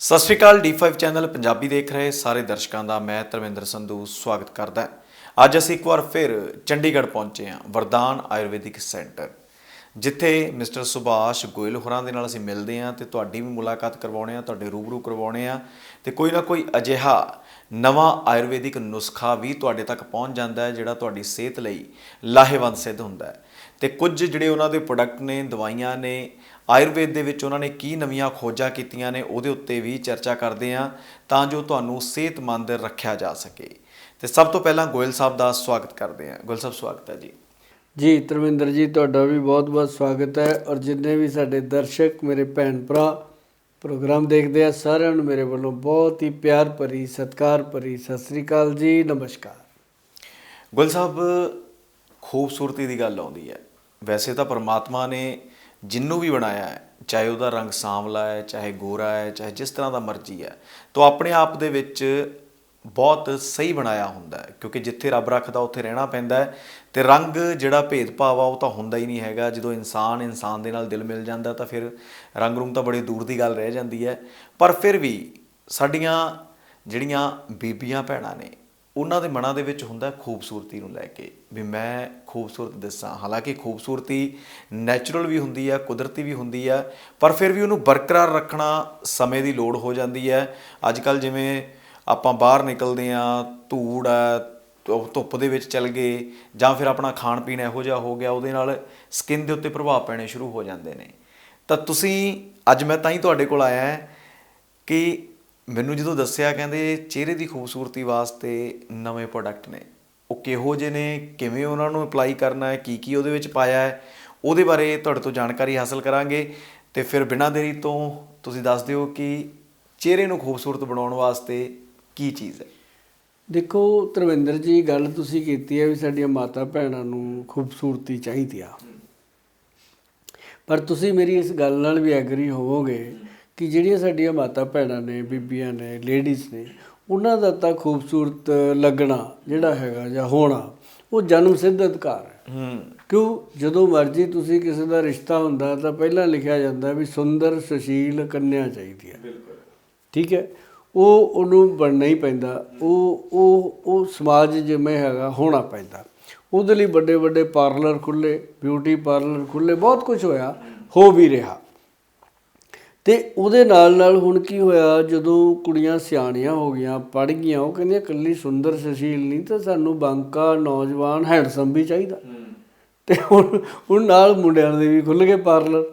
ਸਤਿ ਸ਼੍ਰੀ ਅਕਾਲ D5 channel Punjabi ਦੇਖ ਰਹੇ ਸਾਰੇ ਦਰਸ਼ਕਾਂ ਦਾ, ਮੈਂ ਧਰਮਿੰਦਰ ਸੰਧੂ ਸਵਾਗਤ ਕਰਦਾ ਹਾਂ। ਅੱਜ ਅਸੀਂ ਇੱਕ ਵਾਰ ਫਿਰ ਚੰਡੀਗੜ੍ਹ ਪਹੁੰਚੇ ਹਾਂ, ਵਰਦਾਨ ਆਯੁਰਵੈਦਿਕ ਸੈਂਟਰ, ਜਿੱਥੇ ਮਿਸਟਰ ਸੁਭਾਸ਼ ਗੋਇਲ ਹੋਰਾਂ ਦੇ ਨਾਲ ਅਸੀਂ ਮਿਲਦੇ ਹਾਂ ਤੇ ਤੁਹਾਡੀ ਵੀ ਮੁਲਾਕਾਤ ਕਰਵਾਉਣੇ ਆ ਤੁਹਾਡੇ ਰੂਬਰੂ ਕਰਵਾਉਣੇ ਆ ਤੇ ਕੋਈ ਨਾ ਕੋਈ ਅਜਿਹਾ ਨਵਾਂ ਆਯੁਰਵੈਦਿਕ ਨੁਸਖਾ ਵੀ ਤੁਹਾਡੇ ਤੱਕ ਪਹੁੰਚ ਜਾਂਦਾ ਹੈ, ਜਿਹੜਾ ਤੁਹਾਡੀ ਸਿਹਤ ਲਈ ਲਾਹੇਵੰਦ ਸਿੱਧ ਹੁੰਦਾ ਹੈ ਤੇ ਕੁਝ ਜਿਹੜੇ ਉਹਨਾਂ ਦੇ ਪ੍ਰੋਡਕਟ ਨੇ, ਦਵਾਈਆਂ ਨੇ ਆਯੁਰਵੇਦ ਦੇ ਵਿੱਚ ਉਹਨਾਂ ਨੇ ਕੀ ਨਵੀਆਂ ਖੋਜਾਂ ਕੀਤੀਆਂ ਨੇ ਉਹਦੇ ਉੱਤੇ ਵੀ ਚਰਚਾ ਕਰਦੇ ਹਾਂ ਤਾਂ ਜੋ ਤੁਹਾਨੂੰ ਸਿਹਤਮੰਦ ਰੱਖਿਆ ਜਾ ਸਕੇ। ਤੇ ਸਭ ਤੋਂ ਪਹਿਲਾਂ ਗੋਇਲ ਸਾਹਿਬ ਦਾ ਸਵਾਗਤ ਕਰਦੇ ਹਾਂ। ਗੋਇਲ ਸਾਹਿਬ ਸਵਾਗਤ ਹੈ ਜੀ। ਜੀ ਧਰਮਿੰਦਰ ਜੀ ਤੁਹਾਡਾ ਵੀ ਬਹੁਤ-ਬਹੁਤ ਸਵਾਗਤ ਹੈ ਔਰ ਜਿੰਨੇ ਵੀ ਸਾਡੇ ਦਰਸ਼ਕ ਮੇਰੇ ਭੈਣ ਭਰਾ ਪ੍ਰੋਗਰਾਮ ਦੇਖਦੇ ਆ ਸਾਰਿਆਂ ਨੂੰ ਮੇਰੇ ਵੱਲੋਂ ਬਹੁਤ ਹੀ ਪਿਆਰ ਭਰੀ ਸਤਿਕਾਰ ਭਰੀ ਸਤਿ ਸ੍ਰੀ ਅਕਾਲ ਜੀ ਨਮਸਕਾਰ। ਗੋਇਲ ਸਾਹਿਬ ਖੂਬਸੂਰਤੀ ਦੀ ਗੱਲ ਆਉਂਦੀ ਹੈ। ਵੈਸੇ ਤਾਂ ਪਰਮਾਤਮਾ ਨੇ ਜਿੰਨੂੰ ਵੀ ਬਣਾਇਆ ਹੈ, ਚਾਹੇ ਉਹਦਾ ਰੰਗ ਸਾਂਵਲਾ ਹੈ, ਚਾਹੇ ਗੋਰਾ ਹੈ, ਚਾਹੇ ਜਿਸ ਤਰ੍ਹਾਂ ਦਾ ਮਰਜ਼ੀ ਹੈ, ਤਾਂ ਆਪਣੇ ਆਪ ਦੇ ਵਿੱਚ ਬਹੁਤ ਸਹੀ ਬਣਾਇਆ ਹੁੰਦਾ ਹੈ, ਕਿਉਂਕਿ ਜਿੱਥੇ ਰੱਬ ਰੱਖਦਾ, ਉੱਥੇ ਰਹਿਣਾ ਪੈਂਦਾ ਹੈ, ਤੇ ਰੰਗ ਜਿਹੜਾ ਭੇਦਭਾਵ ਆ, ਉਹ ਤਾਂ ਹੁੰਦਾ ਹੀ ਨਹੀਂ ਹੈਗਾ। ਜਦੋਂ ਇਨਸਾਨ ਇਨਸਾਨ ਦੇ ਨਾਲ ਦਿਲ ਮਿਲ ਜਾਂਦਾ, ਤਾਂ ਫਿਰ ਰੰਗ ਰੂਮ ਤਾਂ ਬੜੀ ਦੂਰ ਦੀ ਗੱਲ ਰਹਿ ਜਾਂਦੀ ਹੈ। ਪਰ ਫਿਰ ਵੀ ਸਾਡੀਆਂ ਜਿਹੜੀਆਂ ਬੀਬੀਆਂ ਭੈਣਾਂ ਨੇ ਉਹਨਾਂ ਦੇ ਮਨਾਂ ਦੇ ਵਿੱਚ ਹੁੰਦਾ ਖੂਬਸੂਰਤੀ ਨੂੰ ਲੈ ਕੇ ਵੀ ਮੈਂ ਖੂਬਸੂਰਤ ਦਿਸਾਂ। ਹਾਲਾਂਕਿ ਖੂਬਸੂਰਤੀ ਨੈਚੁਰਲ ਵੀ ਹੁੰਦੀ ਹੈ ਕੁਦਰਤੀ ਵੀ ਹੁੰਦੀ ਹੈ ਪਰ ਫਿਰ ਵੀ ਉਹਨੂੰ ਬਰਕਰਾਰ ਰੱਖਣਾ ਸਮੇਂ ਦੀ ਲੋੜ ਹੋ ਜਾਂਦੀ ਹੈ ਅੱਜ ਕੱਲ ਜਿਵੇਂ ਆਪਾਂ ਬਾਹਰ ਨਿਕਲਦੇ ਆ, ਧੂੜ ਹੈ ਧੁ- ਧੁੱਪ ਦੇ ਵਿੱਚ ਚੱਲ ਗਏ, ਜਾਂ ਫਿਰ ਆਪਣਾ ਖਾਣ ਪੀਣ ਇਹੋ ਜਿਹਾ ਹੋ ਗਿਆ, ਉਹਦੇ ਨਾਲ ਸਕਿਨ ਦੇ ਉੱਤੇ ਪ੍ਰਭਾਵ ਪੈਣੇ ਸ਼ੁਰੂ ਹੋ ਜਾਂਦੇ ਨੇ। ਤਾਂ ਤੁਸੀਂ, ਅੱਜ ਮੈਂ ਤਾਂ ਹੀ ਤੁਹਾਡੇ ਕੋਲ ਆਇਆ ਕਿ ਮੈਨੂੰ ਜਦੋਂ ਦੱਸਿਆ ਕਹਿੰਦੇ ਚਿਹਰੇ ਦੀ ਖੂਬਸੂਰਤੀ ਵਾਸਤੇ ਨਵੇਂ ਪ੍ਰੋਡਕਟ ਨੇ, ਉਹ ਕਿਹੋ ਜਿਹੇ ਨੇ, ਕਿਵੇਂ ਉਹਨਾਂ ਨੂੰ ਅਪਲਾਈ ਕਰਨਾ ਹੈ, ਕੀ ਕੀ ਉਹਦੇ ਵਿੱਚ ਪਾਇਆ ਹੈ, ਉਹਦੇ ਬਾਰੇ ਤੁਹਾਡੇ ਤੋਂ ਜਾਣਕਾਰੀ ਹਾਸਲ ਕਰਾਂਗੇ। ਤੇ ਫਿਰ ਬਿਨਾਂ ਦੇਰੀ ਤੋਂ ਤੁਸੀਂ ਦੱਸ ਦਿਓ ਕਿ ਚਿਹਰੇ ਨੂੰ ਖੂਬਸੂਰਤ ਬਣਾਉਣ ਵਾਸਤੇ ਕੀ ਚੀਜ਼ ਹੈ। ਦੇਖੋ, ਧਰਮਿੰਦਰ ਜੀ, ਗੱਲ ਤੁਸੀਂ ਕੀਤੀ ਹੈ ਵੀ ਸਾਡੀਆਂ ਮਾਤਾ ਭੈਣਾਂ ਨੂੰ ਖੂਬਸੂਰਤੀ ਚਾਹੀਦੀ ਆ। ਪਰ ਤੁਸੀਂ ਮੇਰੀ ਇਸ ਗੱਲ ਨਾਲ ਵੀ ਐਗਰੀ ਹੋਵੋਗੇ ਕਿ ਜਿਹੜੀਆਂ ਸਾਡੀਆਂ ਮਾਤਾ ਭੈਣਾਂ ਨੇ ਬੀਬੀਆਂ ਨੇ ਲੇਡੀਜ਼ ਨੇ ਉਹਨਾਂ ਦਾ ਤਾਂ ਖੂਬਸੂਰਤ ਲੱਗਣਾ ਜਿਹੜਾ ਹੈਗਾ ਜਾਂ ਹੋਣਾ ਉਹ ਜਨਮ ਸਿੱਧ ਅਧਿਕਾਰ ਹੈ। ਕਿਉਂ? ਜਦੋਂ ਮਰਜ਼ੀ ਤੁਸੀਂ ਕਿਸੇ ਦਾ ਰਿਸ਼ਤਾ ਹੁੰਦਾ ਤਾਂ ਪਹਿਲਾਂ ਲਿਖਿਆ ਜਾਂਦਾ ਵੀ ਸੁੰਦਰ ਸੁਸ਼ੀਲ ਕੰਨਿਆ ਚਾਹੀਦੀ ਹੈ। ਬਿਲਕੁਲ। ਠੀਕ ਹੈ? ਉਹ ਉਹਨੂੰ ਬਣਨਾ ਹੀ ਪੈਂਦਾ। ਉਹ ਉਹ ਉਹ ਸਮਾਜ ਜਿਵੇਂ ਹੈਗਾ ਹੋਣਾ ਪੈਂਦਾ। ਉਹਦੇ ਲਈ ਵੱਡੇ ਵੱਡੇ ਪਾਰਲਰ ਖੁੱਲੇ ਬਿਊਟੀ ਪਾਰਲਰ ਖੁੱਲੇ ਬਹੁਤ ਕੁਝ ਹੋਇਆ ਹੋ ਵੀ ਰਿਹਾ। ਤੇ ਉਹਦੇ ਨਾਲ ਨਾਲ ਹੁਣ ਕੀ ਹੋਇਆ ਜਦੋਂ ਕੁੜੀਆਂ ਸਿਆਣੀਆਂ ਹੋ ਗਈਆਂ ਪੜ੍ਹ ਗਈਆਂ ਉਹ ਕਹਿੰਦੀਆਂ ਇਕੱਲੀ ਸੁੰਦਰ ਸੁਸ਼ੀਲ ਨਹੀਂ ਤਾਂ ਸਾਨੂੰ ਬਾਂਕਾ ਨੌਜਵਾਨ ਹੈਂਡਸਮ ਵੀ ਚਾਹੀਦਾ। ਤੇ ਹੁਣ ਹੁਣ ਨਾਲ ਮੁੰਡਿਆਂ ਦੇ ਵੀ ਖੁੱਲ ਗਏ ਪਾਰਲਰ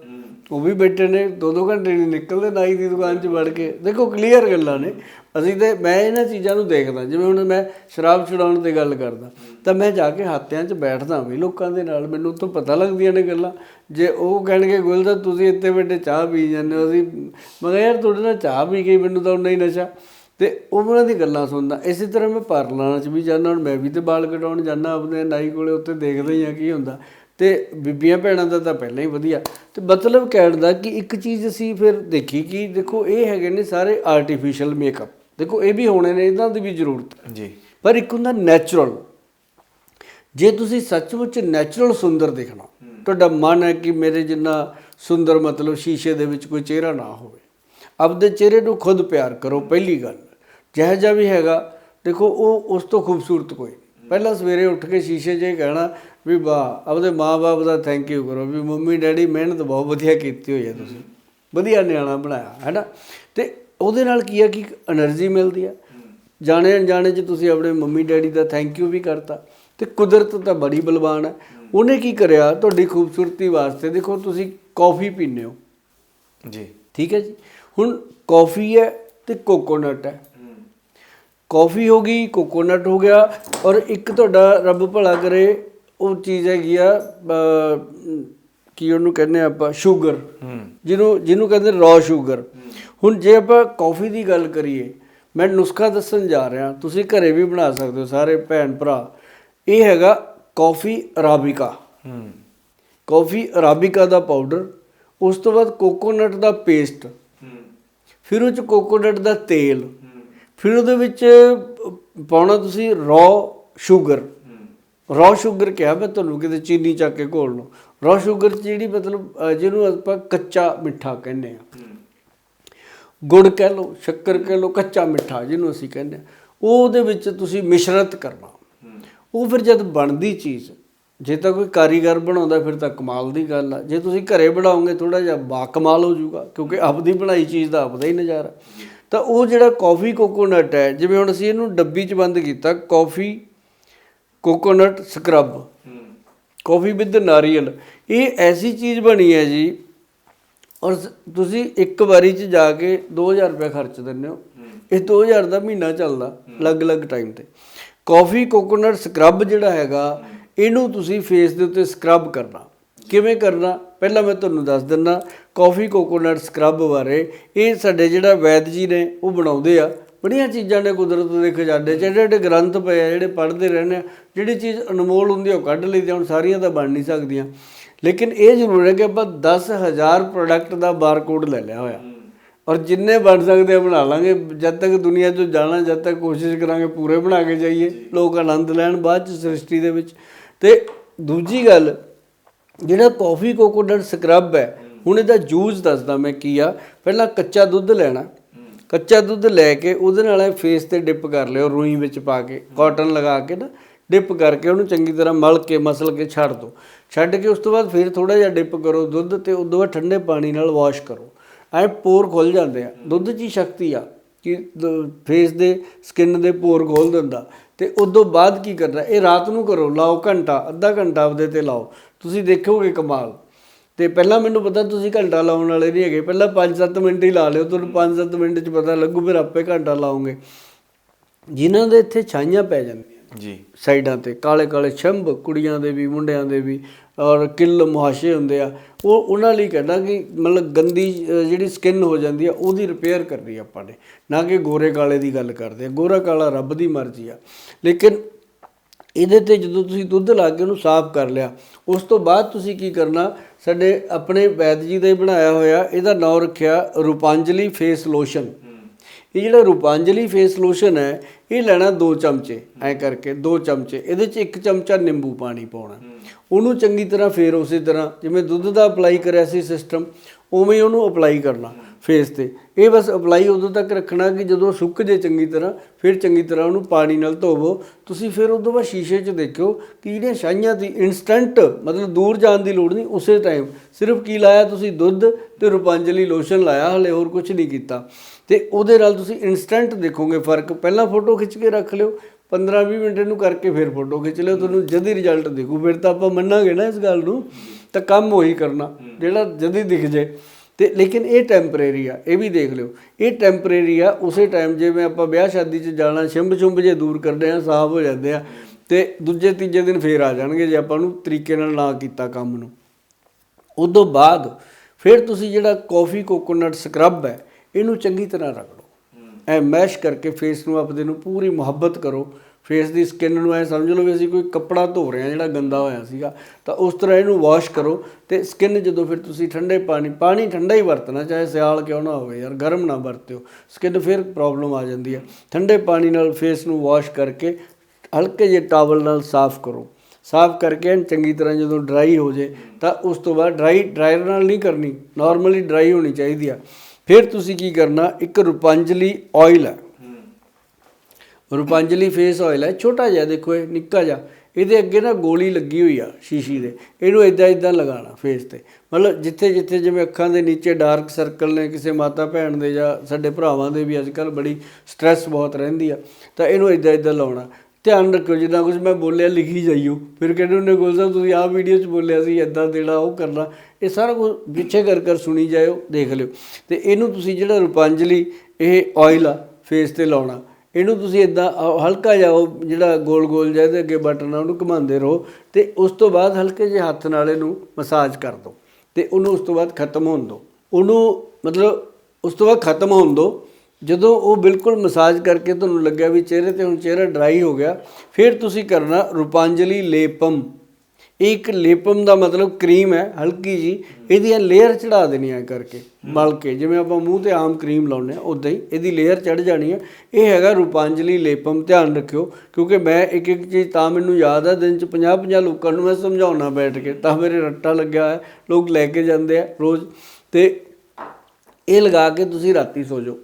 ਉਹ ਵੀ ਬੈਠੇ ਨੇ ਦੋ ਦੋ ਘੰਟੇ ਨਹੀਂ ਨਿਕਲਦੇ ਨਾਈ ਦੀ ਦੁਕਾਨ 'ਚ ਵੜ ਕੇ। ਦੇਖੋ ਕਲੀਅਰ ਗੱਲਾਂ ਨੇ। ਅਸੀਂ ਤੇ, ਮੈਂ ਇਹਨਾਂ ਚੀਜ਼ਾਂ ਨੂੰ ਦੇਖਦਾ, ਜਿਵੇਂ ਹੁਣ ਮੈਂ ਸ਼ਰਾਬ ਛੁਡਾਉਣ ਦੀ ਗੱਲ ਕਰਦਾ, ਤਾਂ ਮੈਂ ਜਾ ਕੇ ਹਾਤਿਆਂ 'ਚ ਬੈਠਦਾ ਵੀ ਲੋਕਾਂ ਦੇ ਨਾਲ, ਮੈਨੂੰ ਤੋਂ ਪਤਾ ਲੱਗਦੀਆਂ ਨੇ ਗੱਲਾਂ। ਜੇ ਉਹ ਕਹਿਣਗੇ ਗੁਲਦਾ ਤੁਸੀਂ ਇੱਥੇ ਵੱਡੇ ਚਾਹ ਪੀ ਜਾਂਦੇ ਹੋ, ਅਸੀਂ ਮੈਂ ਕਿਹਾ, ਯਾਰ, ਤੁਹਾਡੇ ਨਾਲ ਚਾਹ ਪੀ ਕੇ ਮੈਨੂੰ ਤਾਂ ਉਨਾ ਹੀ ਨਸ਼ਾ। ਤੇ ਉਹਨਾਂ ਦੀ ਗੱਲਾਂ ਸੁਣਦਾ। ਇਸੇ ਤਰ੍ਹਾਂ ਮੈਂ ਪਾਰਲਰਾਂ 'ਚ ਵੀ ਜਾਂਦਾ, ਹੁਣ ਮੈਂ ਵੀ ਤੇ ਵਾਲ ਕਟਾਉਣ ਜਾਂਦਾ ਆਪਣੇ ਨਾਈ ਕੋਲੇ ਉੱਥੇ ਦੇਖਦਾ ਹੀ ਆ ਕੀ ਹੁੰਦਾ। ਤੇ ਬੀਬੀਆਂ ਭੈਣਾਂ ਦਾ ਤਾਂ ਪਹਿਲਾਂ ਹੀ ਵਧੀਆ। ਤੇ ਮਤਲਬ ਕਹਿਣ ਦਾ ਕਿ ਇੱਕ ਚੀਜ਼ ਅਸੀਂ ਫਿਰ ਦੇਖੀ ਕਿ ਦੇਖੋ ਇਹ ਹੈਗੇ ਨੇ ਸਾਰੇ ਆਰਟੀਫੀਸ਼ੀਅਲ ਮੇਕਅਪ ਦੇਖੋ ਇਹ ਵੀ ਹੋਣੇ ਨੇ ਇਹਨਾਂ ਦੀ ਵੀ ਜ਼ਰੂਰਤ ਹੈ। ਜੀ। ਪਰ ਇੱਕ ਹੁੰਦਾ ਨੈਚੁਰਲ ਜੇ ਤੁਸੀਂ ਸੱਚਮੁੱਚ ਨੈਚੁਰਲ ਸੁੰਦਰ ਦਿਖਣਾ ਤੁਹਾਡਾ ਮਨ ਹੈ ਕਿ ਮੇਰੇ ਜਿੰਨਾ ਸੁੰਦਰ ਮਤਲਬ ਸ਼ੀਸ਼ੇ ਦੇ ਵਿੱਚ ਕੋਈ ਚਿਹਰਾ ਨਾ ਹੋਵੇ। ਆਪਦੇ ਚਿਹਰੇ ਨੂੰ ਖੁਦ ਪਿਆਰ ਕਰੋ ਪਹਿਲੀ ਗੱਲ। ਜਿਹੋ ਜਿਹਾ ਵੀ ਹੈਗਾ ਦੇਖੋ ਉਹ ਉਸ ਤੋਂ ਖੂਬਸੂਰਤ ਕੋਈ। ਪਹਿਲਾਂ ਸਵੇਰੇ ਉੱਠ ਕੇ ਸ਼ੀਸ਼ੇ 'ਚ ਇਹ ਕਹਿਣਾ ਵੀ ਵਾਹ ਆਪਦੇ ਮਾਪੇ ਦਾ ਥੈਂਕ ਯੂ ਕਰੋ ਵੀ ਮੰਮੀ ਡੈਡੀ ਮਿਹਨਤ ਬਹੁਤ ਵਧੀਆ ਕੀਤੀ ਹੋਈ ਹੈ ਤੁਸੀਂ। ਵਧੀਆ ਨਿਆਣਾ ਬਣਾਇਆ ਹੈ ਨਾ ਤੇ ਉਹਦੇ ਨਾਲ ਕੀ ਹੈ ਕਿ એનર્ਜੀ ਮਿਲਦੀ ਹੈ ਜਾਣੇ ਅਣਜਾਣੇ 'ਚ ਤੁਸੀਂ ਆਪਣੇ ਮੰਮੀ ਡੈਡੀ ਦਾ ਥੈਂਕ ਯੂ ਵੀ ਕਰਤਾ। ਤੇ ਕੁਦਰਤ ਤਾਂ ਬੜੀ ਬਲਵਾਨ ਹੈ। ਉਹਨੇ ਕੀ ਕਰਿਆ? ਤੁਹਾਡੀ ਖੂਬਸੂਰਤੀ ਵਾਸਤੇ ਦੇਖੋ ਤੁਸੀਂ ਕਾਫੀ ਪੀਂਦੇ ਹੋ। ਜੀ। ਠੀਕ ਹੈ ਜੀ? ਹੁਣ ਕਾਫੀ ਹੈ ਤੇ ਕੋਕੋਨਟ ਹੈ। ਕੌਫੀ ਹੋ ਗਈ ਕੋਕੋਨਟ ਹੋ ਗਿਆ ਔਰ ਇੱਕ ਤੁਹਾਡਾ ਰੱਬ ਭਲਾ ਕਰੇ ਉਹ ਚੀਜ਼ ਹੈਗੀ ਆ ਕੀ ਉਹਨੂੰ ਕਹਿੰਦੇ ਆਪਾਂ ਸ਼ੂਗਰ। ਹੂੰ। ਜਿਹਨੂੰ ਜਿਹਨੂੰ ਕਹਿੰਦੇ ਰॉ ਸ਼ੂਗਰ ਹੁਣ ਜੇ ਆਪਾਂ ਕਾਫੀ ਦੀ ਗੱਲ ਕਰੀਏ ਮੈਂ ਨੁਸਖਾ ਦੱਸਣ ਜਾ ਰਿਹਾ ਤੁਸੀਂ ਘਰੇ ਵੀ ਬਣਾ ਸਕਦੇ ਹੋ ਸਾਰੇ ਭੈਣ ਭਰਾ। ਇਹ ਹੈਗਾ ਕਾਫੀ ਅਰਾਬਿਕਾ। ਕਾਫੀ ਅਰਾਬਿਕਾ ਦਾ ਪਾਊਡਰ ਉਸ ਤੋਂ ਬਾਅਦ ਕੋਕੋਨਟ ਦਾ ਪੇਸਟ ਫਿਰ ਉਹ ਚ ਕੋਕੋਨਟ ਦਾ ਤੇਲ ਫਿਰ ਉਹਦੇ ਵਿੱਚ ਪਾਉਣਾ ਤੁਸੀਂ ਰॉ ਸ਼ੂਗਰ ਰॉ ਸ਼ੂਗਰ ਕਿਹਾ ਮੈਂ ਤੁਹਾਨੂੰ, ਕਿਤੇ ਚੀਨੀ ਚੱਕ ਕੇ ਘੋਲ ਲਓ। ਰॉ ਸ਼ੂਗਰ ਜਿਹੜੀ ਮਤਲਬ ਜਿਹਨੂੰ ਆਪਾਂ ਕੱਚਾ ਮਿੱਠਾ ਕਹਿੰਦੇ ਆ। ਗੁੜ ਕਹਿ ਲਓ, ਸ਼ੱਕਰ ਕਹਿ ਲਓ, ਕੱਚਾ ਮਿੱਠਾ ਜਿਹਨੂੰ ਅਸੀਂ ਕਹਿੰਦੇ ਹਾਂ ਉਹ ਉਹਦੇ ਵਿੱਚ ਤੁਸੀਂ ਮਿਸ਼ਰਤ ਕਰਨਾ। ਉਹ ਫਿਰ ਜਦ ਬਣਦੀ ਚੀਜ਼, ਜੇ ਤਾਂ ਕੋਈ ਕਾਰੀਗਰ ਬਣਾਉਂਦਾ, ਫਿਰ ਤਾਂ ਕਮਾਲ ਦੀ ਗੱਲ ਆ। ਜੇ ਤੁਸੀਂ ਘਰੇ ਬਣਾਓਗੇ ਥੋੜਾ ਜਿਹਾ ਬਾ ਕਮਾਲ ਹੋ ਜਾਊਗਾ, ਕਿਉਂਕਿ ਆਪਦੀ ਬਣਾਈ ਚੀਜ਼ ਦਾ ਆਪਦਾ ਹੀ ਨਜ਼ਾਰਾ। ਤਾਂ ਉਹ ਜਿਹੜਾ ਕਾਫੀ ਕੋਕੋਨਟ ਹੈ, ਜਿਵੇਂ ਹੁਣ ਅਸੀਂ ਇਹਨੂੰ ਡੱਬੀ 'ਚ ਬੰਦ ਕੀਤਾ coffee coconut scrub coffee with ਨਾਰੀਅਲ। ਇਹ ਐਸੀ ਚੀਜ਼ ਬਣੀ ਹੈ ਜੀ, ਔਰ ਤੁਸੀਂ ਇੱਕ ਵਾਰੀ 'ਚ ਜਾ ਕੇ 2000 ਰੁਪਏ ਖਰਚ ਦਿੰਦੇ ਹੋ। ਇਹ 2000 ਦਾ ਮਹੀਨਾ ਚੱਲਦਾ ਅਲੱਗ-ਅਲੱਗ ਟਾਈਮ ਤੇ। ਕਾਫੀ ਕੋਕੋਨਟ ਸਕਰਬ ਜਿਹੜਾ ਹੈਗਾ, ਇਹਨੂੰ ਤੁਸੀਂ ਫੇਸ ਦੇ ਉੱਤੇ ਸਕਰਬ ਕਰਨਾ। ਕਿਵੇਂ ਕਰਨਾ? ਪਹਿਲਾਂ ਮੈਂ ਤੁਹਾਨੂੰ ਦੱਸ ਦਿੰਦਾ ਕਾਫੀ ਕੋਕੋਨਟ ਸਕਰਬ ਬਾਰੇ। ਇਹ ਸਾਡੇ ਜਿਹੜਾ ਵੈਦ ਜੀ ਨੇ, ਉਹ ਬਣਾਉਂਦੇ ਆ। ਬੜੀਆਂ ਚੀਜ਼ਾਂ ਨੇ ਕੁਦਰਤ ਦੇ ਖਜ਼ਾਨੇ ਚ ਜਿਹੜੇ ਜਿਹੜੇ ਗ੍ਰੰਥ ਪਏ ਆ, ਜਿਹੜੇ ਪੜ੍ਹਦੇ ਰਹਿੰਦੇ ਆ, ਜਿਹੜੀ ਚੀਜ਼ ਅਨਮੋਲ ਹੁੰਦੀ ਉਹ ਕੱਢ ਲਈਦੀ ਹੁਣ ਸਾਰੀਆਂ ਤਾਂ ਬਣ ਨਹੀਂ ਸਕਦੀਆਂ। ਲੇਕਿਨ ਇਹ ਜ਼ਰੂਰ ਹੈ ਕਿ ਆਪਾਂ 10000 ਪ੍ਰੋਡਕਟ ਦਾ ਬਾਰਕੋਡ ਲੈ ਲਿਆ ਹੋਇਆ। ਔਰ ਜਿੰਨੇ ਬਣ ਸਕਦੇ ਆ, ਬਣਾ ਲਾਂਗੇ। ਜਦ ਤੱਕ ਦੁਨੀਆ 'ਚੋਂ ਜਾਣਾ, ਜਦ ਤੱਕ ਕੋਸ਼ਿਸ਼ ਕਰਾਂਗੇ ਪੂਰੇ ਬਣਾ ਕੇ ਜਾਈਏ, ਲੋਕ ਆਨੰਦ ਲੈਣ ਬਾਅਦ ਚ ਸ੍ਰਿਸ਼ਟੀ ਦੇ ਵਿੱਚ। ਤੇ ਦੂਜੀ ਗੱਲ ਜਿਹੜਾ ਕਾਫੀ ਕੋਕੋਨਟ ਸਕਰਬ ਹੈ, ਹੁਣ ਇਹਦਾ ਜੂਸ ਦੱਸਦਾ ਮੈਂ ਕੀ ਆ, ਪਹਿਲਾਂ ਕੱਚਾ ਦੁੱਧ ਲੈਣਾ। ਕੱਚਾ ਦੁੱਧ ਲੈ ਕੇ ਉਹਦੇ ਨਾਲ ਫੇਸ ਤੇ ਡਿਪ ਕਰ ਲਿਓ, ਰੂਈ ਵਿੱਚ ਪਾ ਕੇ ਕਾਟਨ ਲਗਾ ਕੇ ਨਾ, ਡਿਪ ਕਰਕੇ ਉਹਨੂੰ ਚੰਗੀ ਤਰ੍ਹਾਂ ਮਲ ਕੇ, ਮਸਲ ਕੇ ਛੱਡ ਦਿਓ ਛੱਡ ਕੇ ਉਸ ਤੋਂ ਬਾਅਦ ਫਿਰ ਥੋੜਾ ਜਿਹਾ ਡਿਪ ਕਰੋ ਦੁੱਧ ਤੇ ਉਸ ਤੋਂ ਬਾਅਦ ਠੰਡੇ ਪਾਣੀ ਨਾਲ ਵਾਸ਼ ਕਰੋ। ਐ ਪੋਰ ਖੁੱਲ ਜਾਂਦੇ ਆ। ਦੁੱਧ 'ਚ ਹੀ ਸ਼ਕਤੀ ਆ ਕਿ ਫੇਸ ਦੇ ਸਕਿਨ ਦੇ ਪੋਰ ਖੋਲ ਦਿੰਦਾ। ਤੇ ਉਸ ਤੋਂ ਬਾਅਦ ਕੀ ਕਰਨਾ, ਇਹ ਰਾਤ ਨੂੰ ਕਰੋ, ਲਾਓ ਘੰਟਾ, ਅੱਧਾ ਘੰਟਾ ਉਹਦੇ ਤੇ ਲਾਓ। ਤੁਸੀਂ ਦੇਖੋਗੇ ਕਮਾਲ। ਤੇ ਪਹਿਲਾਂ ਮੈਨੂੰ ਪਤਾ ਤੁਸੀਂ ਘੰਟਾ ਲਾਉਣ ਵਾਲੇ ਨਹੀਂ ਹੈਗੇ। ਪਹਿਲਾਂ 5-7 ਮਿੰਟ ਹੀ ਲਾ ਲਿਓ ਤੁਹਾਨੂੰ 5-7 ਮਿੰਟ 'ਚ ਪਤਾ ਲੱਗੂ ਫਿਰ ਆਪੇ ਘੰਟਾ ਲਾਓਗੇ। ਜਿਨ੍ਹਾਂ ਦੇ ਇੱਥੇ ਛਾਈਆਂ ਪੈ ਜਾਂਦੀਆਂ ਜੀ। ਸਾਈਡਾਂ ਤੇ ਕਾਲੇ ਕਾਲੇ ਛੰਭ ਕੁੜੀਆਂ ਦੇ ਵੀ ਮੁੰਡਿਆਂ ਦੇ ਵੀ ਔਰ ਕਿੱਲ ਮੁਹਾਸ਼ੇ ਹੁੰਦੇ ਆ ਉਹ ਉਹਨਾਂ ਲਈ ਕਹਿੰਦਾ ਕਿ ਮਤਲਬ ਗੰਦੀ ਜਿਹੜੀ ਸਕਿਨ ਹੋ ਜਾਂਦੀ ਆ ਉਹਦੀ ਰਿਪੇਅਰ ਕਰਨੀ ਆਪਾਂ ਨੇ। ਨਾ ਕਿ ਗੋਰੇ ਕਾਲੇ ਦੀ ਗੱਲ ਕਰਦੇ ਆ। ਗੋਰਾ ਕਾਲਾ ਰੱਬ ਦੀ ਮਰਜ਼ੀ ਆ। ਲੇਕਿਨ ਇਹਦੇ ਤੇ ਜਦੋਂ ਤੁਸੀਂ ਦੁੱਧ ਲਾ ਕੇ ਉਹਨੂੰ ਸਾਫ਼ ਕਰ ਲਿਆ, ਉਸ ਤੋਂ ਬਾਅਦ ਤੁਸੀਂ ਕੀ ਕਰਨਾ, ਸਾਡੇ ਆਪਣੇ ਵੈਦ ਜੀ ਦਾ ਹੀ ਬਣਾਇਆ ਹੋਇਆ, ਇਹਦਾ ਨਾਮ ਰੱਖਿਆ ਰੂਪਾਂਜਲੀ ਫੇਸ ਲੋਸ਼ਨ। ਇਹ ਜਿਹੜਾ ਰੂਪਾਂਜਲੀ ਫੇਸ ਲੋਸ਼ਨ ਹੈ, ਇਹ ਲੈਣਾ 2 ਚਮਚੇ, ਐ ਕਰਕੇ 2 ਚਮਚੇ, ਇਹਦੇ ਚ 1 ਚਮਚਾ ਨਿੰਬੂ ਪਾਣੀ ਪਾਉਣਾ। ਉਹਨੂੰ ਚੰਗੀ ਤਰ੍ਹਾਂ ਫੇਰ ਉਸੇ ਤਰ੍ਹਾਂ, ਜਿਵੇਂ ਦੁੱਧ ਦਾ ਅਪਲਾਈ ਕਰਿਆ ਸੀ ਸਿਸਟਮ ਉਵੇਂ ਹੀ ਉਹਨੂੰ ਅਪਲਾਈ ਕਰਨਾ ਫੇਸ ਤੇ। ਇਹ ਬਸ ਅਪਲਾਈ ਉਦੋਂ ਤੱਕ ਰੱਖਣਾ ਕਿ ਜਦੋਂ ਸੁੱਕ ਜੇ ਚੰਗੀ ਤਰ੍ਹਾਂ, ਫਿਰ ਚੰਗੀ ਤਰ੍ਹਾਂ ਉਹਨੂੰ ਪਾਣੀ ਨਾਲ ਧੋਵੋ। ਤੁਸੀਂ ਫਿਰ ਉਦੋਂ ਬਾਅਦ ਸ਼ੀਸ਼ੇ 'ਚ ਦੇਖਿਓ ਕਿ ਜਿਹੜੀਆਂ ਛਾਈਆਂ ਦੀ ਇਨਸਟੈਂਟ ਮਤਲਬ ਦੂਰ ਜਾਣ ਦੀ ਲੋੜ ਨਹੀਂ, ਉਸੇ ਟਾਈਮ ਸਿਰਫ ਕੀ ਲਾਇਆ ਤੁਸੀਂ? ਦੁੱਧ ਤੇ ਰੁਪਾਂਜਲੀ ਲੋਸ਼ਨ ਲਾਇਆ, ਹਲੇ ਹੋਰ ਕੁਝ ਨਹੀਂ ਕੀਤਾ। ਤੇ ਉਹਦੇ ਨਾਲ ਤੁਸੀਂ ਇਨਸਟੈਂਟ ਦੇਖੋਗੇ ਫ਼ਰਕ। ਪਹਿਲਾਂ ਫੋਟੋ ਖਿੱਚ ਕੇ ਰੱਖ ਲਿਓ 15-20 ਮਿੰਟ ਇਹਨੂੰ ਕਰਕੇ ਫਿਰ ਫੋਟੋ ਖਿੱਚ ਲਿਓ। ਤੁਹਾਨੂੰ ਜਦ ਹੀ ਰਿਜ਼ਲਟ ਦੇਖੂ। ਫਿਰ ਤਾਂ ਆਪਾਂ ਮੰਨਾਂਗੇ ਨਾ ਇਸ ਗੱਲ ਨੂੰ ਤਾਂ ਕੰਮ ਉਹੀ ਕਰਨਾ ਜਿਹੜਾ ਜਦ ਦਿਖ ਜੇ। ਤੇ ਲੇਕਿਨ ਇਹ ਟੈਂਪਰੇਰੀ ਆ ਇਹ ਵੀ ਦੇਖ ਲਿਓ। ਇਹ ਟੈਂਪਰੇਰੀ ਆ ਉਸੇ ਟਾਈਮ ਜਿਵੇਂ ਆਪਾਂ ਵਿਆਹ ਸ਼ਾਦੀ 'ਚ ਜਾਣਾ ਛਿੰਭ ਛੁੰਭ ਜੇ ਦੂਰ ਕਰਦੇ ਆ ਸਾਫ਼ ਹੋ ਜਾਂਦੇ ਆ ਤੇ ਦੂਜੇ ਤੀਜੇ ਦਿਨ ਫੇਰ ਆ ਜਾਣਗੇ ਜੇ ਆਪਾਂ ਨੂੰ ਤਰੀਕੇ ਨਾਲ ਨਾ ਕੀਤਾ ਕੰਮ ਨੂੰ। ਉਦੋਂ ਬਾਅਦ ਫਿਰ ਤੁਸੀਂ ਜਿਹੜਾ ਕਾਫੀ ਕੋਕੋਨਟ ਸਕਰਬ ਹੈ ਇਹਨੂੰ ਚੰਗੀ ਤਰ੍ਹਾਂ ਰਗੜੋ ਐ ਮੈਸ਼ ਕਰਕੇ ਫੇਸ ਨੂੰ ਆਪਦੇ ਨੂੰ ਪੂਰੀ ਮੁਹੱਬਤ ਕਰੋ। ਫੇਸ ਦੀ ਸਕਿਨ ਨੂੰ ਐ ਸਮਝ ਲਓ ਵੀ ਅਸੀਂ ਕੋਈ ਕੱਪੜਾ ਧੋ ਰਹੇ ਹਾਂ, ਜਿਹੜਾ ਗੰਦਾ ਹੋਇਆ ਸੀਗਾ, ਤਾਂ ਉਸ ਤਰ੍ਹਾਂ ਇਹਨੂੰ ਵਾਸ਼ ਕਰੋ ਤੇ ਸਕਿਨ ਜਦੋਂ ਫਿਰ ਤੁਸੀਂ ਠੰਡੇ ਪਾਣੀ ਪਾਣੀ ਠੰਡਾ ਹੀ ਵਰਤਣਾ, ਚਾਹੇ ਸਿਆਲ ਕਿਉਂ ਨਾ ਹੋਵੇ ਯਾਰ, ਗਰਮ ਨਾ ਵਰਤਿਓ ਸਕਿਨ ਫਿਰ ਪ੍ਰੋਬਲਮ ਆ ਜਾਂਦੀ ਹੈ ਠੰਡੇ ਪਾਣੀ ਨਾਲ ਫੇਸ ਨੂੰ ਵਾਸ਼ ਕਰਕੇ ਹਲਕੇ ਜਿਹੇ ਟਾਵਲ ਨਾਲ ਸਾਫ਼ ਕਰੋ। ਸਾਫ਼ ਕਰਕੇ ਚੰਗੀ ਤਰ੍ਹਾਂ ਜਦੋਂ ਡਰਾਈ ਹੋ ਜੇ, ਤਾਂ ਉਸ ਤੋਂ ਬਾਅਦ ਡਰਾਈ ਡਰਾਇਰ ਨਾਲ ਨਹੀਂ ਕਰਨੀ ਨਾਰਮਲੀ ਡਰਾਈ ਹੋਣੀ ਚਾਹੀਦੀ ਆ। ਫਿਰ ਤੁਸੀਂ ਕੀ ਕਰਨਾ, ਇੱਕ ਰੂਪਾਂਜਲੀ ਆਇਲ ਹੈ ਰੂਪਾਂਜਲੀ ਫੇਸ ਆਇਲ ਹੈ, ਛੋਟਾ ਜਿਹਾ ਦੇਖੋ ਇਹ, ਨਿੱਕਾ ਜਿਹਾ। ਇਹਦੇ ਅੱਗੇ ਨਾ ਗੋਲੀ ਲੱਗੀ ਹੋਈ ਆ, ਸ਼ੀਸ਼ੀ ਦੇ। ਇਹਨੂੰ ਇਦਾਂ ਇਦਾਂ ਲਗਾਉਣਾ ਫੇਸ ਤੇ। ਮਤਲਬ ਜਿੱਥੇ ਜਿੱਥੇ ਜਿਵੇਂ ਅੱਖਾਂ ਦੇ ਨੀਚੇ ਡਾਰਕ ਸਰਕਲ ਨੇ, ਕਿਸੇ ਮਾਤਾ ਭੈਣ ਦੇ ਜਾਂ ਸਾਡੇ ਭਰਾਵਾਂ ਦੇ ਵੀ ਅੱਜ ਕੱਲ ਬੜੀ ਸਟ੍ਰੈਸ ਬਹੁਤ ਰਹਿੰਦੀ ਆ, ਤਾਂ ਇਹਨੂੰ ਇਦਾਂ ਇਦਾਂ ਲਾਉਣਾ। ਧਿਆਨ ਰੱਖਿਓ, ਜਿੱਦਾਂ ਕੁਝ ਮੈਂ ਬੋਲਿਆ, ਲਿਖੀ ਜਾਈਓ। ਫਿਰ ਕਹਿੰਦੇ ਉਹਨੇ ਗੋਲ ਤੁਸੀਂ ਆਹ ਵੀਡੀਓ 'ਚ ਬੋਲਿਆ ਸੀ ਇਦਾਂ ਦੇਣਾ ਉਹ ਕਰਨਾ। ਇਹ ਸਾਰਾ ਕੁਝ ਪਿੱਛੇ ਕਰ ਕਰ ਸੁਣੀ ਜਾਇਓ, ਦੇਖ ਲਿਓ। ਤੇ ਇਹਨੂੰ ਤੁਸੀਂ ਜਿਹੜਾ ਰੂਪਾਂਜਲੀ, ਇਹ ਆਇਲ ਆ ਫੇਸ ਤੇ ਲਾਉਣਾ। ਇਹਨੂੰ ਤੁਸੀਂ ਇਦਾਂ ਹਲਕਾ ਜਿਹਾ ਉਹ ਜਿਹੜਾ ਗੋਲ ਗੋਲ ਜਿਹਾ ਇਹਦੇ ਅੱਗੇ ਬਟਨ ਆ, ਉਹਨੂੰ ਘੁਮਾਉਂਦੇ ਰਹੋ ਤੇ ਉਸ ਤੋਂ ਬਾਅਦ ਹਲਕੇ ਜਿਹੇ ਹੱਥ ਨਾਲ ਇਹਨੂੰ ਮਸਾਜ ਕਰ ਦਿਓ ਤੇ ਉਹਨੂੰ ਉਸ ਤੋਂ ਬਾਅਦ ਖਤਮ ਹੋਣ ਦਿਓ। ਉਹਨੂੰ ਮਤਲਬ ਉਸ ਤੋਂ ਬਾਅਦ ਖਤਮ ਹੋਣ ਦਿਓ। ਜਦੋਂ ਉਹ ਬਿਲਕੁਲ ਮਸਾਜ ਕਰਕੇ ਤੁਹਾਨੂੰ ਲੱਗਿਆ ਵੀ ਚਿਹਰੇ ਤੇ ਹੁਣ ਚਿਹਰਾ ਡਰਾਈ ਹੋ ਗਿਆ, ਫਿਰ ਤੁਸੀਂ ਕਰਨਾ ਰੂਪਾਂਜਲੀ ਲੇਪਮ। ਇਹ ਇੱਕ ਲੇਪਮ ਦਾ ਮਤਲਬ ਕਰੀਮ ਹੈ ਹਲਕੀ ਜੀ ਇਹਦੀਆਂ ਲੇਅਰ ਚੜਾ ਦੇਣੀਆਂ ਕਰਕੇ ਮਲ ਕੇ ਜਿਵੇਂ ਆਪਾਂ ਮੂੰਹ ਤੇ ਆਮ ਕਰੀਮ ਲਾਉਂਦੇ ਆ ਉਦਾਂ ਹੀ ਇਹਦੀ ਲੇਅਰ ਚੜ ਜਾਣੀ ਹੈ। ਇਹ ਹੈਗਾ ਰੂਪਾਂਜਲੀ ਲੇਪਮ ਧਿਆਨ ਰੱਖਿਓ ਕਿਉਂਕਿ ਮੈਂ ਇੱਕ ਇੱਕ ਚੀਜ਼ ਤਾਂ ਮੈਨੂੰ ਯਾਦ ਹੈ ਦਿਨ ਚ 50 50 ਲੋਕਾਂ ਨੂੰ ਮੈਂ ਸਮਝਾਉਣਾ ਬੈਠ ਕੇ ਤਾਂ ਮੇਰੇ ਰੱਟਾ ਲੱਗਿਆ ਹੈ ਲੋਕ ਲੈ ਕੇ ਜਾਂਦੇ ਆ ਰੋਜ਼। ਤੇ ਇਹ ਲਗਾ ਕੇ ਤੁਸੀਂ ਰਾਤੀ ਸੋ ਜਾਓ